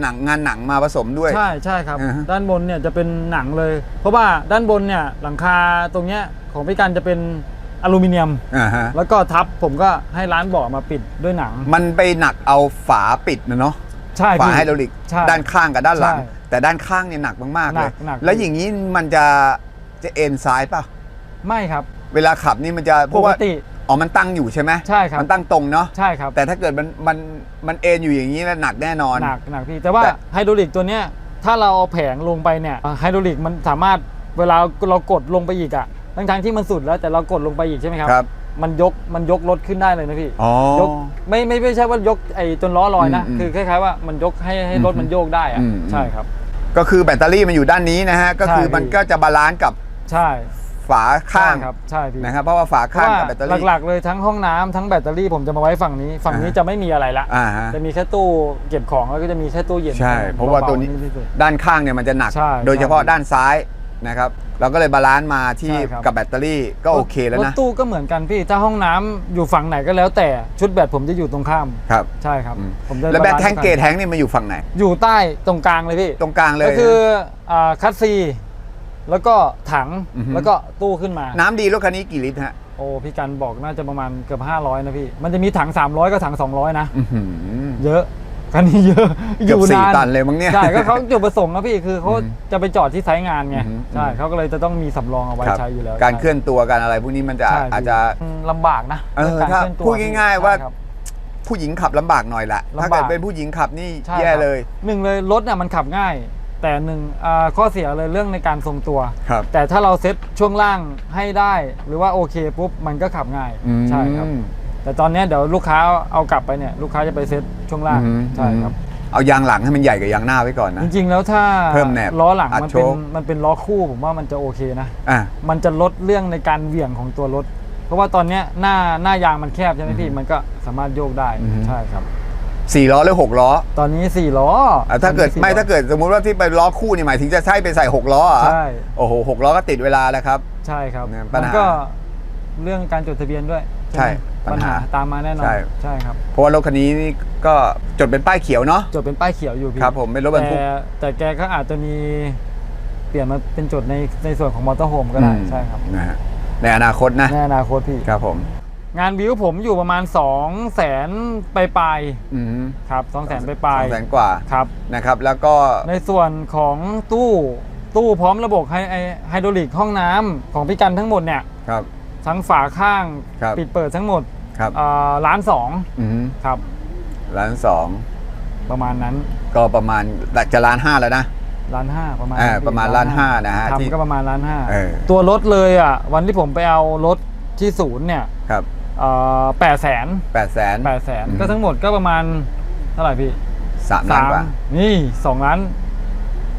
Speaker 2: หนังงานหนังมาผสมด้วย
Speaker 1: ใช่ใช่ครับ
Speaker 2: อ่าฮะ
Speaker 1: ด้านบนเนี่ยจะเป็นหนังเลย เพราะว่าด้านบนเนี่ยหลังคาตรงเนี้ยของพี่กันจะเป็น อลูมิเนียม
Speaker 2: อ่าฮะ
Speaker 1: แล้วก็ทับผมก็ให้ร้านบอกมาปิดด้วยหนัง
Speaker 2: มันไปหนักเอาฝาปิดนะเนาะ
Speaker 1: ใช่
Speaker 2: ฝา
Speaker 1: พี่
Speaker 2: ไฮดรอลิก
Speaker 1: ใช่
Speaker 2: ด้านข้างกับด้านหลัง
Speaker 1: ใช่
Speaker 2: แต่ด้านข้างเนี่ยหนักมากๆ
Speaker 1: หนั
Speaker 2: เลย
Speaker 1: กหนัก
Speaker 2: แล้วอย่างนี้มันจะจะเอ็นซ้ายป่ะ
Speaker 1: ไม่ครับ
Speaker 2: เวลาขับนี่มันจะเพ
Speaker 1: ป
Speaker 2: ราะ
Speaker 1: ก
Speaker 2: ว่า
Speaker 1: ติ
Speaker 2: อ๋อมันตั้งอยู่ใช่ไหม
Speaker 1: ใช่ครับ
Speaker 2: มันตั้งตรงเนาะ
Speaker 1: ใช่ครับ
Speaker 2: แต่ถ้าเกิดมันมันมันเอ็นอยู่อย่างนี้แล้วหนักแน่นอน
Speaker 1: หนักหนักพี่แต่ว่า
Speaker 2: แต่
Speaker 1: ไฮดรอลิกตัวเนี้ยถ้าเราเอาแผงลงไปเนี่ยไฮดรอลิกมันสามารถเวลาเรากดลงไปอีกอะ ทั้งทที่มันสุดแล้วแต่เรากดลงไปอีกใช่ไหมครับ
Speaker 2: ครับ
Speaker 1: มันยกมันยกรถขึ้นได้เลยนะพี่
Speaker 2: อ๋อ ย
Speaker 1: กไม่ไม่ไม่ใช่ว่ายกไอ้จนล้อลอยนะ
Speaker 2: อืมอืม
Speaker 1: คือคล้ายๆว่ามันยกให้ให้รถ
Speaker 2: อืม
Speaker 1: มันโยกได้อะ
Speaker 2: อืม
Speaker 1: ใช่ครับ
Speaker 2: ก็คือแบตเตอรี่มันอยู่ด้านนี้นะฮะ ก็คือ
Speaker 1: ใช่
Speaker 2: มันก็จะบาลานซ์กับ
Speaker 1: ใช่
Speaker 2: ฝาข้าง
Speaker 1: ใช่ครับใช่พี่
Speaker 2: นะครับ เพราะว่าฝา
Speaker 1: เพ
Speaker 2: ข้าง
Speaker 1: ราะว่า
Speaker 2: กับแบตเตอรี่
Speaker 1: หลักๆเลยทั้งห้องน้ำทั้งแบตเตอรี่ผมจะมาไว้ฝั่งนี้ ฝั่งนี้
Speaker 2: อ่า
Speaker 1: จะไม่มีอะไรละ
Speaker 2: อ่าฮะ
Speaker 1: จะมีแค่ตู้เก็บของแล้วก็จะมีแค่ตู้เย็น
Speaker 2: ใช่เพราะว่าตัวนี้
Speaker 1: เบๆที่สุด
Speaker 2: ด้านข้างเนี่ยมันจะหนัก
Speaker 1: ใช่
Speaker 2: โดยเฉพาะ
Speaker 1: ใช่
Speaker 2: ด้านซ้ายนะครับ เราก็เลยบาลานซ์มาที่
Speaker 1: ใช่ครับ
Speaker 2: กับแบตเตอรี่ก็โอเคแล้ว
Speaker 1: ร
Speaker 2: นะ
Speaker 1: ถตู้ก็เหมือนกันพี่ ถ้าห้องน้ำอยู่ฝั่งไหนก็แล้วแต่ชุดแบตผมจะอยู่ตรงข้าม
Speaker 2: ครับ
Speaker 1: ใช่ครับ
Speaker 2: อืม
Speaker 1: ผมจะ
Speaker 2: แล้วแบตาา
Speaker 1: ซ์
Speaker 2: แทงเกต
Speaker 1: กัน
Speaker 2: แทงนี่มันอยู่ฝั่งไหน
Speaker 1: อยู่ใต้ตรงกลางเลยพี่
Speaker 2: ตรงกลางเลย
Speaker 1: ก็คืออ่าคัสซี แล้วก็ถัง
Speaker 2: อือฮึ
Speaker 1: แล้วก็ตู้ขึ้นมา
Speaker 2: น้ำดีรถคันนี้กี่ลิตรฮะ
Speaker 1: โอ้พี่กันบอกน่าจะประมาณเกือบ500 นะพี่ มันจะมีถัง 300กับถัง 200 นะ
Speaker 2: อื้อหือ
Speaker 1: เยอะ คันนี้เยอะ
Speaker 2: เกือบสี่าตันเลยมั้งเนี่ย
Speaker 1: ใช่ก็เขาจุดประสงค์นะพี่คือเขา
Speaker 2: อืม
Speaker 1: จะไปจอดที่ไซต์งานไง
Speaker 2: อืม
Speaker 1: ใช่เขาก็เลยจะต้องมีสำรองเอาไว้
Speaker 2: ครับ
Speaker 1: ใช้อยู่แล้ว
Speaker 2: การเคลื่อนตัวการอะไรพวกนี้มันจะ
Speaker 1: ใช่พี่
Speaker 2: อาจจะ
Speaker 1: อืมลำบากนะ
Speaker 2: เออ
Speaker 1: รื่องกร
Speaker 2: ถ้า
Speaker 1: เคลื่อนตัว
Speaker 2: พูดง่ายๆว่า
Speaker 1: ใช่ครับ
Speaker 2: ผู้หญิงขับลำบากหน่อยแหละ
Speaker 1: ลำบาก
Speaker 2: ถ้าเกิดเป็นผู้หญิงขับนี่
Speaker 1: ใช่
Speaker 2: แย่
Speaker 1: ครับ
Speaker 2: เลย
Speaker 1: หนึ่งเลยรถเนี่ยมันขับง่าย แต่หนึ่งอ่าข้อเสียเลยเรื่องในการทรงตัว
Speaker 2: ครับ
Speaker 1: แต่ถ้าเราเซ็ตช่วงล่างให้ได้ หรือว่าโอเคปุ๊บมันก็ขับง่าย
Speaker 2: อืม
Speaker 1: ใช่ครับ แต่ตอนเนี้ยเดี๋ยวลูกค้าเอากลับไปเนี่ยลูกค้าจะไปเซ็ตช่วงล่าง
Speaker 2: อืม
Speaker 1: ใช่ครับ
Speaker 2: เอายางหลังให้มันใหญ่กว่ายางหน้าไว้ก่อนนะ
Speaker 1: จริงๆแล้วถ้า
Speaker 2: เพิ่มแหนบ
Speaker 1: ล้อหลัง
Speaker 2: อัด
Speaker 1: มัน
Speaker 2: โช
Speaker 1: เป็น
Speaker 2: ค
Speaker 1: มันเป็นล้อคู่ผมว่ามันจะโอเคนะ
Speaker 2: อะ
Speaker 1: มันจะลดเรื่องในการเหวี่ยงของตัวรถ เพราะว่าตอนเนี้ยหน้าหน้ายางมันแคบใช่ไหมพี่มันก็สามารถโยกได้
Speaker 2: อือฮึ
Speaker 1: ใช่ครับ
Speaker 2: สี่ล้อหรือหกล้อ
Speaker 1: ตอนนี้สี่ล้อ
Speaker 2: อะถ้าเกิด
Speaker 1: ตอนนี้สี่
Speaker 2: ไม่
Speaker 1: ล้อ
Speaker 2: ถ้าเกิดสมมุติว่าที่ไปล้อคู่นี่หมายถึงจะใช่ไปใส่หกล้อเหรอ
Speaker 1: ใช่
Speaker 2: โอ้โหหกล้อก็ติดเวลาแล้วครับ
Speaker 1: ใช่ครับ
Speaker 2: เนี่ยปั
Speaker 1: มั
Speaker 2: ญ
Speaker 1: น
Speaker 2: หา
Speaker 1: ก็เรื่องการจดทะเบียนด้วย
Speaker 2: ใช่
Speaker 1: ไหม
Speaker 2: ปั
Speaker 1: ปั
Speaker 2: ญ
Speaker 1: ญ
Speaker 2: หา
Speaker 1: หาตามมาแน่นอน
Speaker 2: ใช่
Speaker 1: ใช่ครับ
Speaker 2: เพราะว่ารถคันนี้นี่ก็จดเป็นป้ายเขียวเนาะ
Speaker 1: จดเป็นป้ายเขียวอยู่พี่
Speaker 2: ครับผมเป็นรถบรรทุก
Speaker 1: แต่แต่แกก็อาจจะมีเปลี่ยนมาเป็นจดในในส่วนของมอเตอร์โฮมก็ได้
Speaker 2: อืม
Speaker 1: ใช่ครับ
Speaker 2: นะฮะในอนาคตนะ
Speaker 1: ในอนาคตพี่
Speaker 2: ครับผม
Speaker 1: งานวิวผมอยู่ประมาณ2 0 0แสนปลาย
Speaker 2: อืม
Speaker 1: ๆครับ2 0 0แสนปลาย
Speaker 2: สองแสนกว่า
Speaker 1: ๆครับ
Speaker 2: นะครับ แล้วก็
Speaker 1: ในส่วนของตู้ตู้พร้อมระบบไฮไฮไฮดรอลิกห้องน้ำของพี่กันทั้งหมดเนี่ย
Speaker 2: ครับ
Speaker 1: ทั้งฝาข้าง
Speaker 2: ครับ
Speaker 1: ปิดเปิดทั้งหมด
Speaker 2: ครับ
Speaker 1: อ่าล้านสอง
Speaker 2: อืม
Speaker 1: ครับ
Speaker 2: ล้านสอง
Speaker 1: ประมาณนั้น
Speaker 2: ก็ประมาณจะล้านห้าแล้วนะ
Speaker 1: ล้านห้าประมาณ
Speaker 2: อ่า
Speaker 1: นั้นพี่
Speaker 2: ประมาณล้านห้านะฮะที่
Speaker 1: ทำก็ประมาณล้านห้า
Speaker 2: เออ
Speaker 1: ตัวรถเลยอะวันที่ผมไปเอารถที่ศูนย์เนี่ย
Speaker 2: ครับ
Speaker 1: แปดแสน
Speaker 2: แปดแสน
Speaker 1: แปดแสน
Speaker 2: อืม
Speaker 1: ก็ทั้งหมดก็ประมาณเท่าไหร่พี่
Speaker 2: สามล้านกว่า
Speaker 1: นี่สองล้าน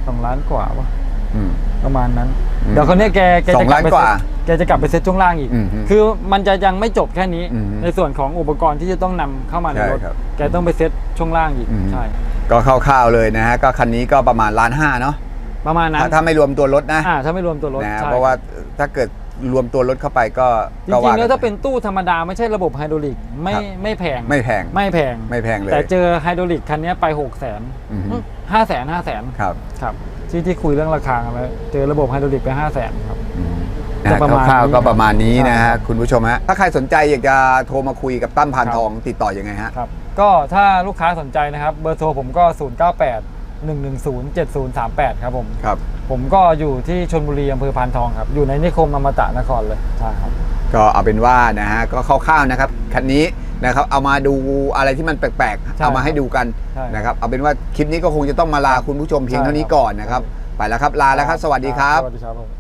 Speaker 1: สองล้านกว่าวะ
Speaker 2: อืม
Speaker 1: ประมาณนั้น
Speaker 2: อืม
Speaker 1: เดี๋ยวคนนี้ยแกแก
Speaker 2: สอ
Speaker 1: จะ
Speaker 2: ง
Speaker 1: กลั
Speaker 2: ล้า
Speaker 1: บ
Speaker 2: น
Speaker 1: ไป
Speaker 2: กว่า
Speaker 1: เซ็ตแกจะกลับไปเซ็ตช่วงล่างอีก
Speaker 2: อืมฮึ
Speaker 1: คือมันจะยังไม่จบแค่นี้
Speaker 2: อืมฮึ
Speaker 1: ในส่วนของอุปกรณ์ที่จะต้องนำเข้ามาใน
Speaker 2: ใช่
Speaker 1: รถ
Speaker 2: ครับ
Speaker 1: แกต้องไปเซ็ตช่วงล่างอีก
Speaker 2: อืม
Speaker 1: ใช่
Speaker 2: ก็คร่าวๆเลยนะฮะ ก็คันนี้ก็ประมาณล้านห้าเนาะ
Speaker 1: ประมาณนั้น
Speaker 2: ถ้าถ้าไม่รวมตัวรถนะ
Speaker 1: อ่าถ้าไม่รวมตัวรถ
Speaker 2: นะฮะ
Speaker 1: ใช่
Speaker 2: เพราะว่าถ้าเกิดรวมตัวรถเข้าไปก็
Speaker 1: จ
Speaker 2: ก็
Speaker 1: ริงๆ
Speaker 2: กั
Speaker 1: แล้วถ้าเป็นตู้ธรรมดาไม่ใช่ระบบไฮดรอลิกไม่
Speaker 2: ครับ
Speaker 1: ไม่แพง
Speaker 2: ไม่แพง
Speaker 1: ไม่แพง
Speaker 2: ไม่แพงเลย
Speaker 1: แต่เจอไฮดรอลิกคันนี้ไป6กแสน
Speaker 2: อือฮึ
Speaker 1: ห้าแสนห้าแสน
Speaker 2: ครับ
Speaker 1: ครับ ที่ที่คุยเรื่องราคากันไว้เจอระบบไฮดรอลิกไปห้าแสนครับ
Speaker 2: อืม
Speaker 1: จะ
Speaker 2: นะ
Speaker 1: ประมาณ
Speaker 2: คร่าว
Speaker 1: นี้
Speaker 2: ๆก็ประมาณนี้นะ
Speaker 1: ครั
Speaker 2: ฮะ
Speaker 1: บ
Speaker 2: คุณผู้ชมฮะถ้าใครสนใจอยากจะโทรมาคุยกับตั้มพาน
Speaker 1: ครับ
Speaker 2: ทองติดต่อยังไงฮะ
Speaker 1: ครับ ก็ถ้าลูกค้าสนใจนะครับ เบอร์โทรผมก็ 0 9 8 1 1 0 7 0 3 8 ครับผม
Speaker 2: ครับ
Speaker 1: ผมก็อยู่ที่ชนบุรีอำเภอพานทองครับ อยู่ในนิคมอมตะนครเลยใช่ครับ
Speaker 2: ก็เอาเป็นว่านะฮะก็คร่าวๆนะครับคันนี้ นะครับเอามาดูอะไรที่มันแปลกๆ
Speaker 1: ใช่
Speaker 2: เอามาให้ดูกัน
Speaker 1: ใช่
Speaker 2: นะครับเอาเป็นว่าคลิปนี้ก็คงจะต้องมาลาคุณผู้ชมเพียงเท่านี้ก่อนนะครับ ไปแล้วครับลาแล้วครับ สวัสดีครับ
Speaker 1: สวัสดีครับผม